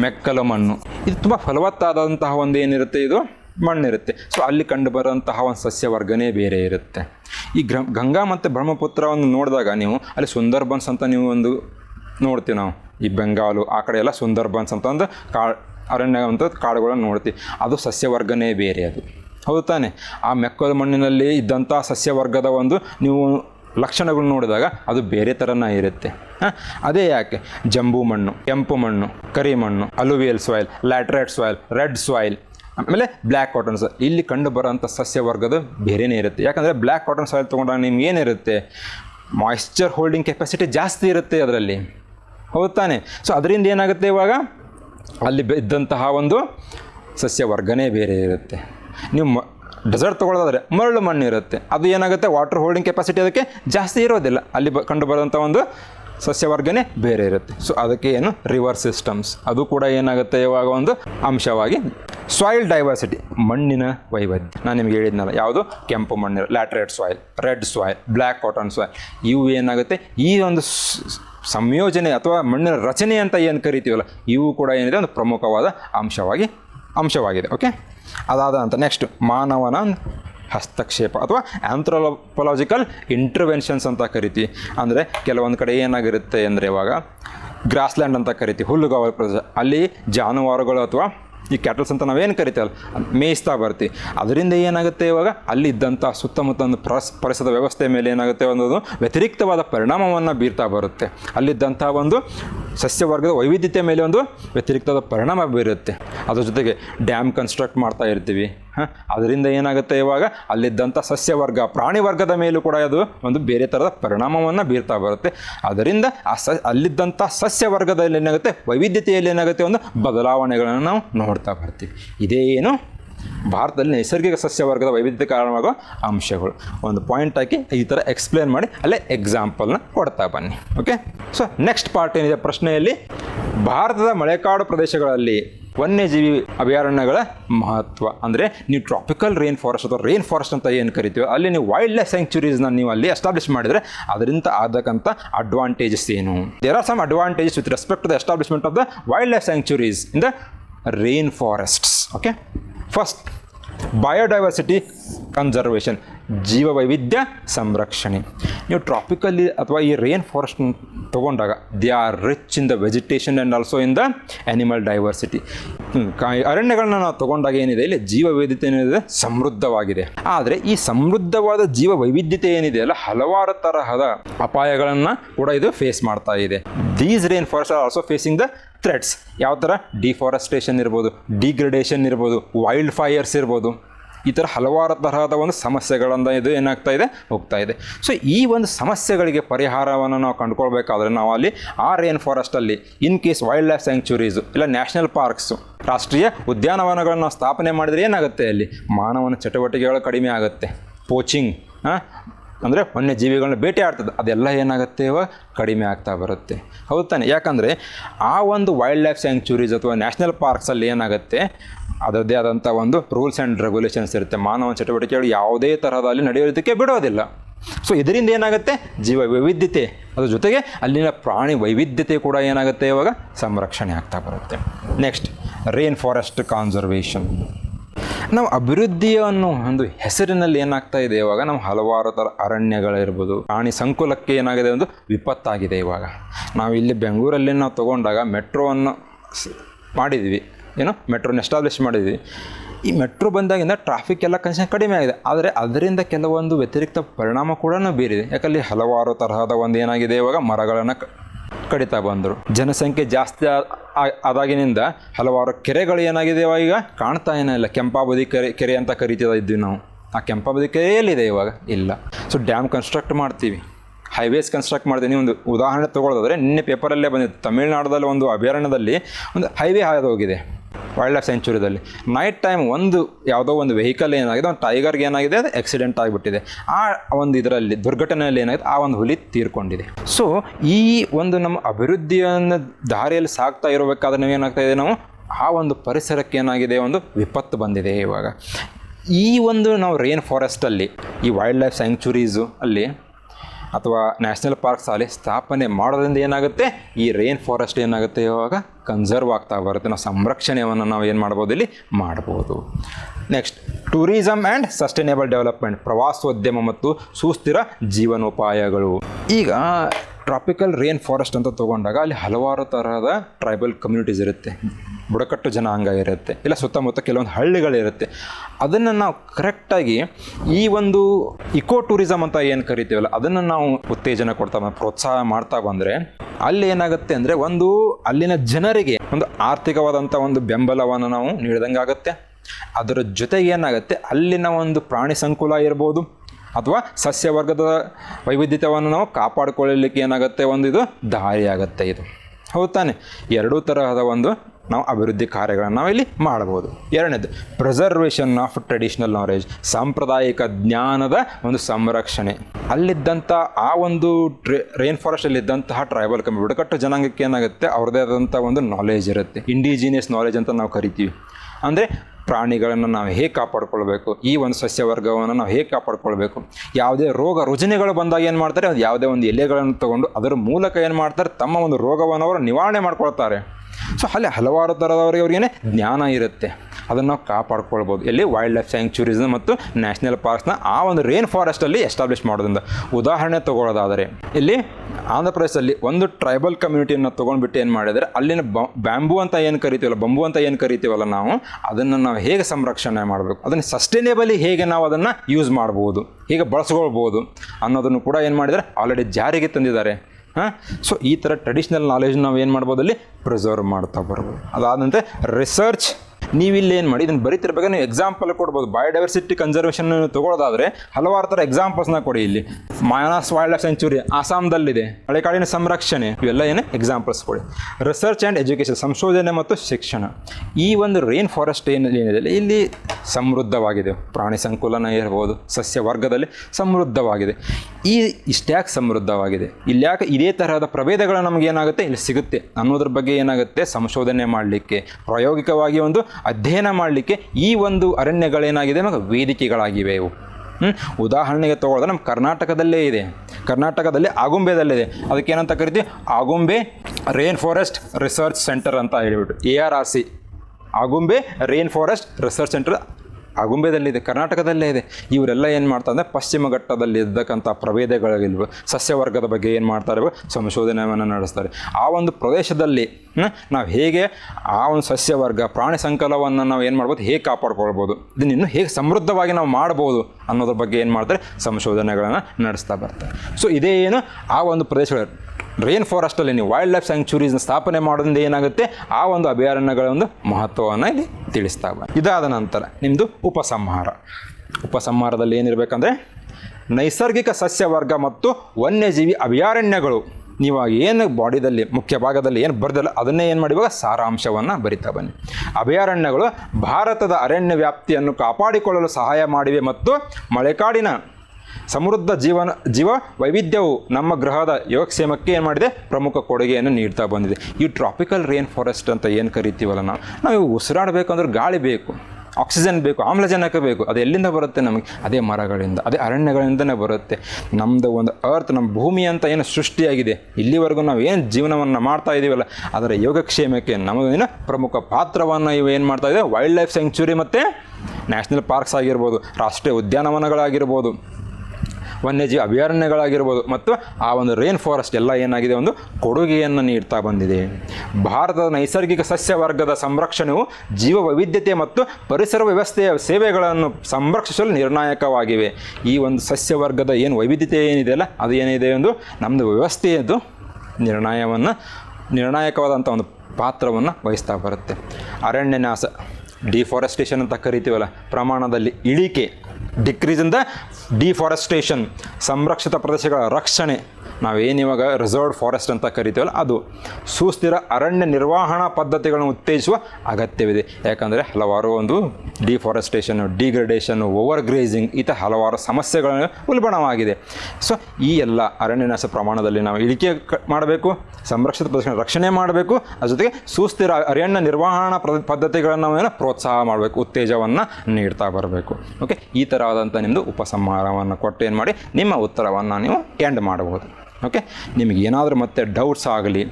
ಮೆಕ್ಕಲು ಮಣ್ಣು. ಇದು ತುಂಬ ಫಲವತ್ತಾದಂತಹ ಒಂದು ಏನಿರುತ್ತೆ? ಇದು ಮಣ್ಣಿರುತ್ತೆ. ಸೊ ಅಲ್ಲಿ ಕಂಡು ಬರುವಂತಹ ಒಂದು ಸಸ್ಯವರ್ಗನೇ ಬೇರೆ ಇರುತ್ತೆ. ಈ ಗ್ರ, ಗಂಗಾ ಮತ್ತು ಬ್ರಹ್ಮಪುತ್ರವನ್ನು ನೋಡಿದಾಗ ನೀವು, ಅಲ್ಲಿ ಸುಂದರ್ಬನ್ಸ್ ಅಂತ ನೀವು ಒಂದು ನೋಡ್ತೀವಿ ನಾವು. ಈ ಬೆಂಗಾಲು, ಆ ಕಡೆ ಎಲ್ಲ ಸುಂದರ್ಬನ್ಸ್ ಅಂತಂದು ಕಾ ಅರಣ್ಯ ಅಂತ ಕಾಡುಗಳನ್ನು ನೋಡ್ತೀವಿ. ಅದು ಸಸ್ಯವರ್ಗನೇ ಬೇರೆ ಅದು. ಹೌದು ತಾನೆ? ಆ ಮೆಕ್ಕಲು ಮಣ್ಣಿನಲ್ಲಿ ಇದ್ದಂಥ ಸಸ್ಯವರ್ಗದ ಒಂದು ನೀವು ಲಕ್ಷಣಗಳು ನೋಡಿದಾಗ ಅದು ಬೇರೆ ಥರನೇ ಇರುತ್ತೆ. ಹಾಂ? ಅದೇ ಯಾಕೆ? ಜಂಬು ಮಣ್ಣು, ಕೆಂಪು ಮಣ್ಣು, ಕರಿ ಮಣ್ಣು, alluvial soil laterite soil red soil ಆಮೇಲೆ ಬ್ಲ್ಯಾಕ್ ಕಾಟನ್ ಸಾಯಿಲ್ ಇಲ್ಲಿ ಕಂಡು ಬರೋಂಥ ಸಸ್ಯವರ್ಗದ ಬೇರೆಯೇ ಇರುತ್ತೆ. ಯಾಕಂದರೆ ಬ್ಲ್ಯಾಕ್ ಕಾಟನ್ ಸಾಯಿಲ್ ತೊಗೊಂಡಾಗ ನಿಮ್ಗೆ ಏನಿರುತ್ತೆ? ಮಾಯಿಶ್ಚರ್ ಹೋಲ್ಡಿಂಗ್ ಕೆಪಾಸಿಟಿ ಜಾಸ್ತಿ ಇರುತ್ತೆ ಅದರಲ್ಲಿ. ಹೌದು ತಾನೆ ಸೊ ಅದರಿಂದ ಏನಾಗುತ್ತೆ ಇವಾಗ? ಅಲ್ಲಿ ಇದ್ದಂತಹ ಒಂದು ಸಸ್ಯವರ್ಗನೇ ಬೇರೆ ಇರುತ್ತೆ. ನೀವು ಮ ಡೆಸರ್ಟ್ ತೊಗೊಳ್ಳೋದಾದ್ರೆ ಮರಳು ಮಣ್ಣು ಇರುತ್ತೆ. ಅದು ಏನಾಗುತ್ತೆ? ವಾಟರ್ ಹೋಲ್ಡಿಂಗ್ ಕೆಪಾಸಿಟಿ ಅದಕ್ಕೆ ಜಾಸ್ತಿ ಇರೋದಿಲ್ಲ. ಅಲ್ಲಿ ಬ ಕಂಡು ಬರೋಂಥ ಒಂದು ಸಸ್ಯವರ್ಗನೇ ಬೇರೆ ಇರುತ್ತೆ. ಸೊ ಅದಕ್ಕೆ ಏನು? ರಿವರ್ ಸಿಸ್ಟಮ್ಸ್ ಅದು ಕೂಡ ಏನಾಗುತ್ತೆ ಇವಾಗ ಒಂದು ಅಂಶವಾಗಿ? ಸಾಯಿಲ್ ಡೈವರ್ಸಿಟಿ ಮಣ್ಣಿನ ವೈವಿಧ್ಯ. ನಾನು ನಿಮ್ಗೆ ಹೇಳಿದ್ನಲ್ಲ, ಯಾವುದು? ಕೆಂಪು ಮಣ್ಣಿನ laterite soil red soil black cotton soil ಇವು ಏನಾಗುತ್ತೆ? ಈ ಒಂದು ಸಂಯೋಜನೆ ಅಥವಾ ಮಣ್ಣಿನ ರಚನೆ ಅಂತ ಏನು ಕರಿತೀವಲ್ಲ, ಇವು ಕೂಡ ಏನಿದೆ, ಒಂದು ಪ್ರಮುಖವಾದ ಅಂಶವಾಗಿ, ಅಂಶವಾಗಿದೆ ಓಕೆ ಅದಾದ ನಂತರ ನೆಕ್ಸ್ಟ್ ಮಾನವನ ಹಸ್ತಕ್ಷೇಪ ಅಥವಾ ಆಂಥ್ರೋಪೊಲಾಜಿಕಲ್ ಇಂಟರ್ವೆನ್ಷನ್ಸ್ ಅಂತ ಕರಿತೀವಿ ಅಂದರೆ ಕೆಲವೊಂದು ಕಡೆ ಏನಾಗಿರುತ್ತೆ ಅಂದರೆ ಇವಾಗ ಗ್ರಾಸ್ಲ್ಯಾಂಡ್ ಅಂತ ಕರಿತೀವಿ ಹುಲ್ಲುಗಾವಲು ಪ್ರದೇಶ. ಅಲ್ಲಿ ಜಾನುವಾರುಗಳು ಅಥವಾ ಈ ಕ್ಯಾಟಲ್ಸ್ ಅಂತ ನಾವೇನು ಕರಿತೇವಲ್ಲ? ಮೇಯಿಸ್ತಾ ಬರ್ತೀವಿ. ಅದರಿಂದ ಏನಾಗುತ್ತೆ ಇವಾಗ? ಅಲ್ಲಿ ಇದ್ದಂಥ ಸುತ್ತಮುತ್ತ ಒಂದು ಪ್ರಸ್, ಪರಿಸರದ ವ್ಯವಸ್ಥೆ ಮೇಲೆ ಏನಾಗುತ್ತೆ ಒಂದು ವ್ಯತಿರಿಕ್ತವಾದ ಪರಿಣಾಮವನ್ನು ಬೀರ್ತಾ ಬರುತ್ತೆ. ಅಲ್ಲಿದ್ದಂಥ ಒಂದು ಸಸ್ಯವರ್ಗದ ವೈವಿಧ್ಯತೆ ಮೇಲೆ ಒಂದು ವ್ಯತಿರಿಕ್ತವಾದ ಪರಿಣಾಮ ಬೀರುತ್ತೆ. ಅದ್ರ ಜೊತೆಗೆ ಡ್ಯಾಮ್ ಕನ್ಸ್ಟ್ರಕ್ಟ್ ಮಾಡ್ತಾ ಇರ್ತೀವಿ. ಅದರಿಂದ ಏನಾಗುತ್ತೆ ಇವಾಗ? ಅಲ್ಲಿದ್ದಂಥ ಸಸ್ಯವರ್ಗ ಪ್ರಾಣಿ ವರ್ಗದ ಮೇಲೂ ಕೂಡ ಅದು ಒಂದು ಬೇರೆ ಥರದ ಪರಿಣಾಮವನ್ನು ಬೀರ್ತಾ ಬರುತ್ತೆ. ಅದರಿಂದ ಆ ಸ, ಅಲ್ಲಿದ್ದಂಥ ಸಸ್ಯವರ್ಗದಲ್ಲಿ ಏನಾಗುತ್ತೆ? ವೈವಿಧ್ಯತೆಯಲ್ಲಿ ಏನಾಗುತ್ತೆ? ಒಂದು ಬದಲಾವಣೆಗಳನ್ನು ನಾವು ನೋಡ್ತಾ ಬರ್ತೀವಿ. ಇದೇನು ಭಾರತದಲ್ಲಿ ನೈಸರ್ಗಿಕ ಸಸ್ಯವರ್ಗದ ವೈವಿಧ್ಯತೆ ಕಾರಣವಾಗುವ ಅಂಶಗಳು. ಒಂದು ಪಾಯಿಂಟ್ ಹಾಕಿ ಈ ಥರ ಎಕ್ಸ್ಪ್ಲೇನ್ ಮಾಡಿ, ಅಲ್ಲೇ ಎಕ್ಸಾಂಪಲ್ನ ಕೊಡ್ತಾ ಬನ್ನಿ. ಓಕೆ ಸೊ ನೆಕ್ಸ್ಟ್ ಪಾರ್ಟ್ ಏನಿದೆ ಪ್ರಶ್ನೆಯಲ್ಲಿ? ಭಾರತದ ಮಳೆಕಾಡು ಪ್ರದೇಶಗಳಲ್ಲಿ ವನ್ಯಜೀವಿ ಅಭಯಾರಣ್ಯಗಳ ಮಹತ್ವ. ಅಂದರೆ ನೀವು ಟ್ರಾಪಿಕಲ್ ರೈನ್ ಫಾರೆಸ್ಟ್ ಅಥವಾ ರೈನ್ ಫಾರೆಸ್ಟ್ ಅಂತ ಏನು ಕರಿತೀವಿ, ಅಲ್ಲಿ ನೀವು ವೈಲ್ಡ್ ಲೈಫ್ ಸ್ಯಾಂಕ್ಚುರೀಸ್ನ ನೀವು ಅಲ್ಲಿ ಎಸ್ಟಾಬ್ಲಿಷ್ ಮಾಡಿದರೆ ಅದರಿಂದ ಆದಕ್ಕಂಥ ಅಡ್ವಾಂಟೇಜಸ್ ಏನು? There are some advantages with respect to the establishment of the wildlife sanctuaries in the rain forests okay first biodiversity conservation ಜೀವ ವೈವಿಧ್ಯ ಸಂರಕ್ಷಣೆ. ನೀವು ಟ್ರಾಪಿಕಲ್ಲಿ ಅಥವಾ ಈ ರೇನ್ ಫಾರೆಸ್ಟ್ ತೊಗೊಂಡಾಗ they are rich in the vegetation and also in the animal diversity ಅರಣ್ಯಗಳನ್ನ ನಾವು ತೊಗೊಂಡಾಗ ಏನಿದೆ? ಇಲ್ಲಿ ಜೀವ ವೈವಿಧ್ಯತೆ ಏನಿದೆ? ಸಮೃದ್ಧವಾಗಿದೆ. ಆದರೆ ಈ ಸಮೃದ್ಧವಾದ ಜೀವ ವೈವಿಧ್ಯತೆ ಏನಿದೆ? ಅಲ್ಲ, ಹಲವಾರು ತರಹದ ಅಪಾಯಗಳನ್ನು ಕೂಡ ಇದು ಫೇಸ್ ಮಾಡ್ತಾ ಇದೆ. These rain forest are also facing the threats ಯಾವ ಥರ ಡಿಫಾರೆಸ್ಟೇಷನ್ ಇರ್ಬೋದು ಡಿಗ್ರೇಡೇಷನ್ ಇರ್ಬೋದು ವೈಲ್ಡ್ ಫೈರ್ಸ್ ಇರ್ಬೋದು. ಈ ಥರ ಹಲವಾರು ತರಹದ ಒಂದು ಸಮಸ್ಯೆಗಳಿಂದ ಇದು ಏನಾಗ್ತಾ ಇದೆ, ಹೋಗ್ತಾ ಇದೆ. ಸೊ ಈ ಒಂದು ಸಮಸ್ಯೆಗಳಿಗೆ ಪರಿಹಾರವನ್ನು ನಾವು ಕಂಡುಕೊಳ್ಬೇಕಾದ್ರೆ ನಾವು ಅಲ್ಲಿ ಆ ರೇನ್ ಫಾರೆಸ್ಟಲ್ಲಿ in case wild life sanctuaries ಇಲ್ಲ ನ್ಯಾಷನಲ್ ಪಾರ್ಕ್ಸು ರಾಷ್ಟ್ರೀಯ ಉದ್ಯಾನವನಗಳನ್ನು ನಾವು ಸ್ಥಾಪನೆ ಮಾಡಿದರೆ ಏನಾಗುತ್ತೆ ಅಲ್ಲಿ? ಮಾನವನ ಚಟುವಟಿಕೆಗಳು ಕಡಿಮೆ ಆಗುತ್ತೆ. ಪೋಚಿಂಗ್ ಅಂದರೆ ವನ್ಯಜೀವಿಗಳನ್ನ ಭೇಟಿ ಆಡ್ತದೆ. ಅದೆಲ್ಲ ಏನಾಗುತ್ತೆ ಇವಾಗ ಕಡಿಮೆ ಆಗ್ತಾ ಬರುತ್ತೆ. ಹೌದು ತಾನೆ. ಯಾಕಂದರೆ ಆ ಒಂದು ವೈಲ್ಡ್ ಲೈಫ್ ಸ್ಯಾಂಕ್ಚುರೀಸ್ ಅಥವಾ ನ್ಯಾಷನಲ್ ಪಾರ್ಕ್ಸಲ್ಲಿ ಏನಾಗುತ್ತೆ? ಅದರದ್ದೇ ಆದಂಥ ಒಂದು ರೂಲ್ಸ್ ಆ್ಯಂಡ್ ರೆಗ್ಯುಲೇಷನ್ಸ್ ಇರುತ್ತೆ. ಮಾನವ ಚಟುವಟಿಕೆಗಳು ಯಾವುದೇ ತರಹದಲ್ಲಿ ನಡೆಯೋದಕ್ಕೆ ಬಿಡೋದಿಲ್ಲ. ಸೊ ಇದರಿಂದ ಏನಾಗುತ್ತೆ? ಜೀವ ವೈವಿಧ್ಯತೆ. ಅದ್ರ ಜೊತೆಗೆ ಅಲ್ಲಿನ ಪ್ರಾಣಿ ವೈವಿಧ್ಯತೆ ಕೂಡ ಏನಾಗುತ್ತೆ? ಇವಾಗ ಸಂರಕ್ಷಣೆ ಆಗ್ತಾ ಬರುತ್ತೆ. ನೆಕ್ಸ್ಟ್ ರೈನ್ ಫಾರೆಸ್ಟ್ ಕಾನ್ಸರ್ವೇಷನ್ ನಾವು ಅಭಿವೃದ್ಧಿಯನ್ನು ಒಂದು ಹೆಸರಿನಲ್ಲಿ ಏನಾಗ್ತಾ ಇದೆ? ಇವಾಗ ನಾವು ಹಲವಾರು ಥರ ಅರಣ್ಯಗಳಿರ್ಬೋದು. ಪ್ರಾಣಿ ಸಂಕುಲಕ್ಕೆ ಏನಾಗಿದೆ? ಒಂದು ವಿಪತ್ತಾಗಿದೆ ಇವಾಗ. ನಾವು ಇಲ್ಲಿ ಬೆಂಗಳೂರಲ್ಲಿ ನಾವು ತೊಗೊಂಡಾಗ ಮೆಟ್ರೋವನ್ನು ಮಾಡಿದ್ವಿ. ಏನು ಮೆಟ್ರೋನ ಎಸ್ಟಾಬ್ಲಿಷ್ ಮಾಡಿದ್ವಿ. ಈ ಮೆಟ್ರೋ ಬಂದಾಗಿಂದ ಟ್ರಾಫಿಕ್ ಎಲ್ಲ ಕನ್ಸನ್ ಕಡಿಮೆ ಆಗಿದೆ. ಆದರೆ ಅದರಿಂದ ಕೆಲವೊಂದು ವ್ಯತಿರಿಕ್ತ ಪರಿಣಾಮ ಕೂಡ ಬೀರಿದೆ. ಯಾಕಲ್ಲಿ ಹಲವಾರು ತರಹದ ಒಂದು ಏನಾಗಿದೆ ಇವಾಗ ಮರಗಳನ್ನು ಕಡಿತಾ ಬಂದರು. ಜನಸಂಖ್ಯೆ ಜಾಸ್ತಿ ಆದಾಗಿನಿಂದ ಹಲವಾರು ಕೆರೆಗಳು ಏನಾಗಿದೆ ಇವಾಗ ಈಗ ಕಾಣ್ತಾ ಏನೋ ಇಲ್ಲ. ಕೆಂಪಾಬದಿ ಕೆರೆ ಕೆರೆ ಅಂತ ಕರಿತಾ ಇದ್ವಿ ನಾವು. ಆ ಕೆಂಪಾಬದಿ ಕೆರೆ ಎಲ್ಲಿದೆ ಇವಾಗ ಇಲ್ಲ. ಸೊ ಡ್ಯಾಮ್ ಕನ್ಸ್ಟ್ರಕ್ಟ್ ಮಾಡ್ತೀವಿ. ಹೈವೇಸ್ ಕನ್ಸ್ಟ್ರಕ್ಟ್ ಮಾಡ್ತೀವಿ ನೀವು ಒಂದು ಉದಾಹರಣೆ ತೊಗೊಳೋದಾದರೆ ನಿನ್ನೆ ಪೇಪರಲ್ಲೇ ಬಂದಿತ್ತು. ತಮಿಳುನಾಡದಲ್ಲಿ ಒಂದು ಅಭಯಾರಣ್ಯದಲ್ಲಿ ಒಂದು ಹೈವೇ ಹಾದು ಹೋಗಿದೆ. ವೈಲ್ಡ್ ಲೈಫ್ ಸೆಂಚುರಿದಲ್ಲಿ ನೈಟ್ ಟೈಮ್ ಒಂದು ಯಾವುದೋ ಒಂದು ವೆಹಿಕಲ್ ಏನಾಗಿದೆ, ಒಂದು ಟೈಗರ್ಗೆ ಏನಾಗಿದೆ, ಅದು ಆಕ್ಸಿಡೆಂಟ್ ಆಗಿಬಿಟ್ಟಿದೆ. ಆ ಒಂದು ಇದರಲ್ಲಿ, ದುರ್ಘಟನೆಯಲ್ಲಿ ಏನಾಗಿದೆ, ಆ ಒಂದು ಹುಲಿ ತೀರ್ಕೊಂಡಿದೆ. ಸೊ ಈ ಒಂದು ನಮ್ಮ ಅಭಿವೃದ್ಧಿಯನ್ನು ದಾರಿಯಲ್ಲಿ ಸಾಗ್ತಾ ಇರಬೇಕಾದ್ರೆ ನಾವೇನಾಗ್ತಾ ಇದೆ ನಾವು? ಆ ಒಂದು ಪರಿಸರಕ್ಕೆ ಏನಾಗಿದೆ, ಒಂದು ವಿಪತ್ತು ಬಂದಿದೆ ಇವಾಗ. ಈ ಒಂದು ನಾವು ರೇನ್ ಫಾರೆಸ್ಟಲ್ಲಿ ಈ ವೈಲ್ಡ್ ಲೈಫ್ ಸ್ಯಾಂಕ್ಚುರೀಸು ಅಲ್ಲಿ ಅಥವಾ ನ್ಯಾಷನಲ್ ಪಾರ್ಕ್ಸ್ ಅಲ್ಲಿ ಸ್ಥಾಪನೆ ಮಾಡೋದ್ರಿಂದ ಏನಾಗುತ್ತೆ? ಈ ರೈನ್ ಫಾರೆಸ್ಟ್ ಏನಾಗುತ್ತೆ ಇವಾಗ? ಕನ್ಸರ್ವ್ ಆಗ್ತಾ ಬರುತ್ತೆ. ನಾವು ಸಂರಕ್ಷಣೆಯನ್ನು ನಾವು ಏನು ಮಾಡ್ಬೋದು ಇಲ್ಲಿ? ಮಾಡ್ಬೋದು. Next tourism and sustainable development ಪ್ರವಾಸೋದ್ಯಮ ಮತ್ತು ಸುಸ್ಥಿರ ಜೀವನೋಪಾಯಗಳು. ಈಗ ಟ್ರಾಪಿಕಲ್ ರೇನ್ ಫಾರೆಸ್ಟ್ ಅಂತ ತೊಗೊಂಡಾಗ ಅಲ್ಲಿ ಹಲವಾರು ತರಹದ ಟ್ರೈಬಲ್ ಕಮ್ಯುನಿಟೀಸ್ ಇರುತ್ತೆ. ಬುಡಕಟ್ಟು ಜನಾಂಗ ಇರುತ್ತೆ. ಇಲ್ಲ ಸುತ್ತಮುತ್ತ ಕೆಲವೊಂದು ಹಳ್ಳಿಗಳಿರುತ್ತೆ. ಅದನ್ನು ನಾವು ಕರೆಕ್ಟಾಗಿ ಈ ಒಂದು ಇಕೋ ಟೂರಿಸಮ್ ಅಂತ ಏನು ಕರಿತೀವಲ್ಲ, ಅದನ್ನು ನಾವು ಉತ್ತೇಜನ ಕೊಡ್ತಾ ಪ್ರೋತ್ಸಾಹ ಮಾಡ್ತಾ ಬಂದರೆ ಅಲ್ಲಿ ಏನಾಗುತ್ತೆ ಅಂದರೆ ಒಂದು ಅಲ್ಲಿನ ಜನರಿಗೆ ಒಂದು ಆರ್ಥಿಕವಾದಂಥ ಒಂದು ಬೆಂಬಲವನ್ನು ನಾವು ನೀಡಿದಂಗೆ ಆಗುತ್ತೆ ಅದರ ಜೊತೆಗೆ ಏನಾಗುತ್ತೆ, ಅಲ್ಲಿನ ಒಂದು ಪ್ರಾಣಿ ಸಂಕುಲ ಇರ್ಬೋದು ಅಥವಾ ಸಸ್ಯವರ್ಗದ ವೈವಿಧ್ಯತೆಯನ್ನು ನಾವು ಕಾಪಾಡಿಕೊಳ್ಳಲಿಕ್ಕೆ ಏನಾಗುತ್ತೆ? ಒಂದು ಇದು ದಾರಿಯಾಗುತ್ತೆ ಇದು. ಹೌದು ತಾನೆ? ಎರಡೂ ತರಹದ ಒಂದು ನಾವು ಅಭಿವೃದ್ಧಿ ಕಾರ್ಯಗಳನ್ನು ನಾವು ಇಲ್ಲಿ ಮಾಡ್ಬೋದು. ಎರಡನೇದು ಪ್ರಿಸರ್ವೇಷನ್ ಆಫ್ ಟ್ರೆಡಿಷನಲ್ ನಾಲೆಜ್ ಸಾಂಪ್ರದಾಯಿಕ ಜ್ಞಾನದ ಒಂದು ಸಂರಕ್ಷಣೆ. ಅಲ್ಲಿದ್ದಂಥ ಆ ಒಂದು ಟ್ರೇ ರೈನ್ ಫಾರೆಸ್ಟಲ್ಲಿದ್ದಂತಹ ಟ್ರೈಬಲ್ ಕಮ್ಮಿ ಬುಡಕಟ್ಟು ಜನಾಂಗಕ್ಕೆ ಏನಾಗುತ್ತೆ? ಅವ್ರದ್ದೇ ಆದಂಥ ಒಂದು ನಾಲೆಜ್ ಇರುತ್ತೆ. ಇಂಡಿಜಿನಿಯಸ್ ನಾಲೆಜ್ ಅಂತ ನಾವು ಕರಿತೀವಿ. ಅಂದರೆ ಪ್ರಾಣಿಗಳನ್ನು ನಾವು ಹೇಗೆ ಕಾಪಾಡ್ಕೊಳ್ಬೇಕು? ಈ ಒಂದು ಸಸ್ಯವರ್ಗವನ್ನು ನಾವು ಹೇಗೆ ಕಾಪಾಡ್ಕೊಳ್ಬೇಕು? ಯಾವುದೇ ರೋಗ ರುಜಿನಗಳು ಬಂದಾಗ ಏನು ಮಾಡ್ತಾರೆ? ಅದು ಯಾವುದೇ ಒಂದು ಎಲೆಗಳನ್ನು ತಗೊಂಡು ಅದರ ಮೂಲಕ ಏನು ಮಾಡ್ತಾರೆ? ತಮ್ಮ ಒಂದು ರೋಗವನ್ನು ಅವರು ನಿವಾರಣೆ ಮಾಡ್ಕೊಳ್ತಾರೆ. ಸೊ ಅಲ್ಲಿ ಹಲವಾರು ಥರದವರಿಗೆ ಅವ್ರಿಗೇನೆ ಜ್ಞಾನ ಇರುತ್ತೆ. ಅದನ್ನು ನಾವು ಕಾಪಾಡ್ಕೊಳ್ಬೋದು. ಎಲ್ಲಿ ವೈಲ್ಡ್ ಲೈಫ್ ಸ್ಯಾಂಕ್ಚುರೀಸ್ನ ಮತ್ತು ನ್ಯಾಷನಲ್ ಪಾರ್ಕ್ಸ್ನ ಆ ಒಂದು ರೇನ್ ಫಾರೆಸ್ಟಲ್ಲಿ ಎಸ್ಟಾಬ್ಲಿಷ್ ಮಾಡೋದ್ರಿಂದ. ಉದಾಹರಣೆ ತಗೊಳ್ಳೋದಾದರೆ ಇಲ್ಲಿ ಆಂಧ್ರ ಪ್ರದೇಶದಲ್ಲಿ ಒಂದು ಟ್ರೈಬಲ್ ಕಮ್ಯುನಿಟಿಯನ್ನು ತೊಗೊಂಡ್ಬಿಟ್ಟು ಏನು ಮಾಡಿದರೆ ಅಲ್ಲಿನ ಬ್ಯಾಂಬು ಅಂತ ಏನು ಕರಿತೀವಲ್ಲ ಬಂಬು ಅಂತ ಏನು ಕರಿತೀವಲ್ಲ ನಾವು, ಅದನ್ನು ನಾವು ಹೇಗೆ ಸಂರಕ್ಷಣೆ ಮಾಡಬೇಕು, ಅದನ್ನು ಸಸ್ಟೈನೇಬಲಿ ಹೇಗೆ ನಾವು ಅದನ್ನು ಯೂಸ್ ಮಾಡ್ಬೋದು, ಹೇಗೆ ಬಳಸ್ಕೊಳ್ಬೋದು ಅನ್ನೋದನ್ನು ಕೂಡ ಏನು ಮಾಡಿದರೆ ಆಲ್ರೆಡಿ ಜಾರಿಗೆ ತಂದಿದ್ದಾರೆ. ಹಾಂ? ಸೊ ಈ ಥರ ಟ್ರೆಡಿಷ್ನಲ್ ನಾಲೆಜ್ ನಾವು ಏನು ಮಾಡ್ಬೋದು ಅಲ್ಲಿ ಪ್ರಿಸರ್ವ್ ಮಾಡ್ತಾ ಬರ್ಬೋದು. ಅದಾದಂತೆ ರಿಸರ್ಚ್ ನೀವು ಏನು ಮಾಡಿ ಇದನ್ನು ಬರೀತಿರ್ಬೇಕಾದ್ರೆ ನೀವು ಎಕ್ಸಾಂಪಲ್ ಕೊಡ್ಬೋದು. ಬಯೋಡೈವರ್ಸಿಟಿ ಕನ್ಸರ್ವೇಷನ್ ತಗೊಳ್ಳೋದಾದರೆ ಹಲವಾರು ಥರ ಎಕ್ಸಾಂಪಲ್ಸ್ನ ಕೊಡಿ ಇಲ್ಲಿ. ಮಾನಸ್ ವೈಲ್ಡ್ ಲೈಫ್ ಸೆಂಚುರಿ ಆಸಾಮ್ದಲ್ಲಿದೆ ಹಳೆಕಾಡಿನ ಸಂರಕ್ಷಣೆ. ಇವೆಲ್ಲ ಏನು? ಎಕ್ಸಾಂಪಲ್ಸ್ ಕೊಡಿ. ರಿಸರ್ಚ್ ಆ್ಯಂಡ್ ಎಜುಕೇಷನ್ ಸಂಶೋಧನೆ ಮತ್ತು ಶಿಕ್ಷಣ. ಈ ಒಂದು ರೈನ್ ಫಾರೆಸ್ಟ್ ಏನು ಏನಿದೆ? ಇಲ್ಲಿ ಸಮೃದ್ಧವಾಗಿದೆ. ಪ್ರಾಣಿ ಸಂಕುಲನ ಇರ್ಬೋದು. ಸಸ್ಯ ವರ್ಗದಲ್ಲಿ ಸಮೃದ್ಧವಾಗಿದೆ. ಈ ಇಷ್ಟ್ಯಾಕೆ ಸಮೃದ್ಧವಾಗಿದೆ? ಇಲ್ಲಿ ಯಾಕೆ ಇದೇ ತರಹದ ಪ್ರಭೇದಗಳು ನಮಗೆ ಏನಾಗುತ್ತೆ? ಇಲ್ಲಿ ಸಿಗುತ್ತೆ. ಅನ್ನೋದ್ರ ಬಗ್ಗೆ ಏನಾಗುತ್ತೆ? ಸಂಶೋಧನೆ ಮಾಡಲಿಕ್ಕೆ. ಪ್ರಾಯೋಗಿಕವಾಗಿ ಒಂದು ಅಧ್ಯಯನ ಮಾಡಲಿಕ್ಕೆ ಈ ಒಂದು ಅರಣ್ಯಗಳೇನಾಗಿದೆ? ನಮಗೆ ವೇದಿಕೆಗಳಾಗಿವೆ ಇವು? ಉದಾಹರಣೆಗೆ ತಗೊಳ್ಳೋದು ನಮ್ಮ ಕರ್ನಾಟಕದಲ್ಲೇ ಇದೆ. ಕರ್ನಾಟಕದಲ್ಲಿ ಆಗುಂಬೆದಲ್ಲಿದೆ. ಅದಕ್ಕೆ ಏನಂತ ಕರಿತೀವಿ? Agumbe rain forest research centre ಅಂತ ಹೇಳಿಬಿಟ್ಟು A R R C Agumbe rain forest research centre ಆಗುಂಬೆದಲ್ಲಿದೆ ಕರ್ನಾಟಕದಲ್ಲೇ ಇದೆ. ಇವರೆಲ್ಲ ಏನು ಮಾಡ್ತಾರೆ ಅಂದರೆ ಪಶ್ಚಿಮ ಘಟ್ಟದಲ್ಲಿ ಇದ್ದಕ್ಕಂಥ ಪ್ರಭೇದಗಳಿಲ್ವ. ಸಸ್ಯವರ್ಗದ ಬಗ್ಗೆ ಏನು ಮಾಡ್ತಾರೆ ಸಂಶೋಧನೆಯನ್ನು ನಡೆಸ್ತಾರೆ. ಆ ಒಂದು ಪ್ರದೇಶದಲ್ಲಿ ನಾವು ಹೇಗೆ ಆ ಒಂದು ಸಸ್ಯವರ್ಗ, ಪ್ರಾಣಿ ಸಂಕಲವನ್ನು ನಾವು ಏನು ಮಾಡ್ಬೋದು, ಹೇಗೆ ಕಾಪಾಡ್ಕೊಳ್ಬೋದು ಇದನ್ನು ಇನ್ನೂ ಹೇಗೆ ಸಮೃದ್ಧವಾಗಿ ನಾವು ಮಾಡ್ಬೋದು ಅನ್ನೋದ್ರ ಬಗ್ಗೆ ಏನು ಮಾಡ್ತಾರೆ, ಸಂಶೋಧನೆಗಳನ್ನು ನಡೆಸ್ತಾ ಬರ್ತಾರೆ. ಸೊ ಇದೇನು ಆ ಒಂದು ಪ್ರದೇಶಗಳು ರೇನ್ ಫಾರೆಸ್ಟಲ್ಲಿ ನೀವು ವೈಲ್ಡ್ ಲೈಫ್ ಸ್ಯಾಂಕ್ಚುರೀಸ್ನ ಸ್ಥಾಪನೆ ಮಾಡೋದ್ರಿಂದ ಏನಾಗುತ್ತೆ? ಆ ಒಂದು ಅಭಯಾರಣ್ಯಗಳ ಒಂದು ಮಹತ್ವವನ್ನು ಇಲ್ಲಿ ತಿಳಿಸ್ತಾ ಇದಾದ ನಂತರ ನಿಮ್ಮದು ಉಪಸಂಹಾರ. ಉಪಸಂಹಾರದಲ್ಲಿ ಏನಿರಬೇಕಂದ್ರೆ ನೈಸರ್ಗಿಕ ಸಸ್ಯವರ್ಗ ಮತ್ತು ವನ್ಯಜೀವಿ ಅಭಯಾರಣ್ಯಗಳು. ನೀವು ಏನು ಬಾಡಿದಲ್ಲಿ ಮುಖ್ಯ ಭಾಗದಲ್ಲಿ ಏನು ಬರ್ದಲ್ಲ ಅದನ್ನೇ ಏನು ಮಾಡಿವಾಗ ಸಾರಾಂಶವನ್ನು ಬರಿತಾ ಬನ್ನಿ. ಅಭಯಾರಣ್ಯಗಳು ಭಾರತದ ಅರಣ್ಯ ವ್ಯಾಪ್ತಿಯನ್ನು ಕಾಪಾಡಿಕೊಳ್ಳಲು ಸಹಾಯ ಮಾಡಿವೆ ಮತ್ತು ಮಳೆಕಾಡಿನ ಸಮೃದ್ಧ ಜೀವನ, ಜೀವ ವೈವಿಧ್ಯವು ನಮ್ಮ ಗ್ರಹದ ಯೋಗಕ್ಷೇಮಕ್ಕೆ ಏನು ಮಾಡಿದೆ? ಪ್ರಮುಖ ಕೊಡುಗೆಯನ್ನು ನೀಡ್ತಾ ಬಂದಿದೆ. ಈ ಟ್ರಾಪಿಕಲ್ ರೇನ್ ಫಾರೆಸ್ಟ್ ಅಂತ ಏನು ಕರಿತೀವಲ್ಲ ನಾವು? ನಾವು ಉಸಿರಾಡಬೇಕಂದ್ರೆ ಗಾಳಿ ಬೇಕು ಆಕ್ಸಿಜನ್ ಬೇಕು, ಆಮ್ಲಜನಕ ಬೇಕು. ಅದು ಎಲ್ಲಿಂದ ಬರುತ್ತೆ ನಮಗೆ? ಅದೇ ಮರಗಳಿಂದ, ಅದೇ ಅರಣ್ಯಗಳಿಂದನೇ ಬರುತ್ತೆ. ನಮ್ಮದು ಒಂದು ಅರ್ತ್ ನಮ್ಮ ಭೂಮಿ ಅಂತ ಏನು ಸೃಷ್ಟಿಯಾಗಿದೆ? ಇಲ್ಲಿವರೆಗೂ ನಾವು ಏನು ಜೀವನವನ್ನು ಮಾಡ್ತಾ ಇದ್ದೀವಲ್ಲ ಅದರ ಯೋಗಕ್ಷೇಮಕ್ಕೆ ನಮಗೇನು ಪ್ರಮುಖ ಪಾತ್ರವನ್ನು ಇವು ಏನು ಮಾಡ್ತಾ ಇದೆ? ವೈಲ್ಡ್ ಲೈಫ್ ಸ್ಯಾಂಕ್ಚುರಿ ಮತ್ತು ನ್ಯಾಷನಲ್ ಪಾರ್ಕ್ಸ್ ಆಗಿರ್ಬೋದು, ರಾಷ್ಟ್ರೀಯ ಉದ್ಯಾನವನಗಳಾಗಿರ್ಬೋದು. ವನ್ಯಜೀವಿ ಅಭಯಾರಣ್ಯಗಳಾಗಿರ್ಬೋದು ಮತ್ತು ಆ ಒಂದು ರೇನ್ ಫಾರೆಸ್ಟ್ ಎಲ್ಲ ಏನಾಗಿದೆ? ಒಂದು ಕೊಡುಗೆಯನ್ನು ನೀಡ್ತಾ ಬಂದಿದೆ. ಭಾರತದ ನೈಸರ್ಗಿಕ ಸಸ್ಯ ವರ್ಗದ ಸಂರಕ್ಷಣೆಯು ಜೀವ ವೈವಿಧ್ಯತೆ ಮತ್ತು ಪರಿಸರ ವ್ಯವಸ್ಥೆಯ ಸೇವೆಗಳನ್ನು ಸಂರಕ್ಷಿಸಲು ನಿರ್ಣಾಯಕವಾಗಿವೆ. ಈ ಒಂದು ಸಸ್ಯ ವರ್ಗದ ಏನು ವೈವಿಧ್ಯತೆ ಏನಿದೆಯಲ್ಲ ಅದು ಏನಿದೆ ಒಂದು ನಮ್ಮದು ವ್ಯವಸ್ಥೆಯದು ನಿರ್ಣಯವನ್ನು, ನಿರ್ಣಾಯಕವಾದಂಥ ಒಂದು ಪಾತ್ರವನ್ನು ವಹಿಸ್ತಾ ಬರುತ್ತೆ. ಅರಣ್ಯನಾಶ ಡಿಫಾರೆಸ್ಟೇಷನ್ ಅಂತ ಕರಿತೀವಲ್ಲ, ಪ್ರಮಾಣದಲ್ಲಿ ಇಳಿಕೆ ಡಿಕ್ರೀಸ್ ಇನ್ ದ ಡಿಫಾರೆಸ್ಟೇಷನ್ ಸಂರಕ್ಷಿತ ಪ್ರದೇಶಗಳ ರಕ್ಷಣೆ. ನಾವೇನು ಇವಾಗ ರಿಸರ್ವ್ಡ್ ಫಾರೆಸ್ಟ್ ಅಂತ ಕರಿತೀವಲ್ಲ ಅದು. ಸುಸ್ಥಿರ ಅರಣ್ಯ ನಿರ್ವಹಣಾ ಪದ್ಧತಿಗಳನ್ನು ಉತ್ತೇಜಿಸುವ ಅಗತ್ಯವಿದೆ. ಯಾಕಂದರೆ ಹಲವಾರು ಒಂದು ಡಿಫಾರೆಸ್ಟೇಷನ್ ಡಿಗ್ರೇಡೇಷನ್ ಓವರ್ ಗ್ರೇಜಿಂಗ್ ಈ ಥರ ಹಲವಾರು ಸಮಸ್ಯೆಗಳನ್ನು ಉಲ್ಬಣವಾಗಿದೆ. ಸೊ ಈ ಎಲ್ಲ ಅರಣ್ಯನಾಶ ಪ್ರಮಾಣದಲ್ಲಿ ನಾವು ಇಳಿಕೆ ಮಾಡಬೇಕು, ಸಂರಕ್ಷಿತ ಪ್ರದೇಶಗಳ ರಕ್ಷಣೆ ಮಾಡಬೇಕು, ಅದರ ಜೊತೆಗೆ ಸುಸ್ಥಿರ ಅರಣ್ಯ ನಿರ್ವಹಣಾ ಪದ್ಧತಿಗಳನ್ನು ಏನು ಪ್ರೋತ್ಸಾಹ ಮಾಡಬೇಕು, ಉತ್ತೇಜವನ್ನು ನೀಡ್ತಾ ಬರಬೇಕು. ಓಕೆ ಈ ಥರವಾದಂಥ ನಿಮ್ಮದು ಉಪಸಂಹಾರವನ್ನು ಕೊಟ್ಟು ಏನು ಮಾಡಿ, ನಿಮ್ಮ ಉತ್ತರವನ್ನು ನೀವು ಎಂಡ್ ಮಾಡಬಹುದು. ಓಕೆ ನಿಮಗೆ ಏನಾದರೂ ಮತ್ತೆ ಡೌಟ್ಸ್ ಆಗಲಿ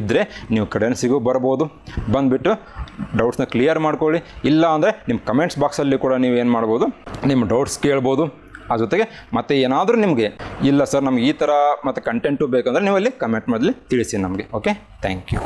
ಇದ್ದರೆ ನೀವು ಕಡೆನ್ಸಿಗೂ ಬರ್ಬೋದು. ಬಂದುಬಿಟ್ಟು ಡೌಟ್ಸ್ನ ಕ್ಲಿಯರ್ ಮಾಡ್ಕೊಳ್ಳಿ. ಇಲ್ಲ ಅಂದರೆ ನಿಮ್ಮ ಕಮೆಂಟ್ಸ್ ಬಾಕ್ಸಲ್ಲಿ ಕೂಡ ನೀವು ಏನು ಮಾಡ್ಬೋದು? ನಿಮ್ಮ ಡೌಟ್ಸ್ ಕೇಳ್ಬೋದು. ಆ ಜೊತೆಗೆ ಮತ್ತೆ ಏನಾದರೂ ನಿಮಗೆ ಇಲ್ಲ ಸರ್ ನಮ್ಗೆ ಈ ಥರ ಮತ್ತು ಕಂಟೆಂಟು ಬೇಕಂದರೆ ನೀವು ಅಲ್ಲಿ ಕಮೆಂಟ್ ಮಾಡಲಿ ತಿಳಿಸಿ ನಮಗೆ. Okay thank you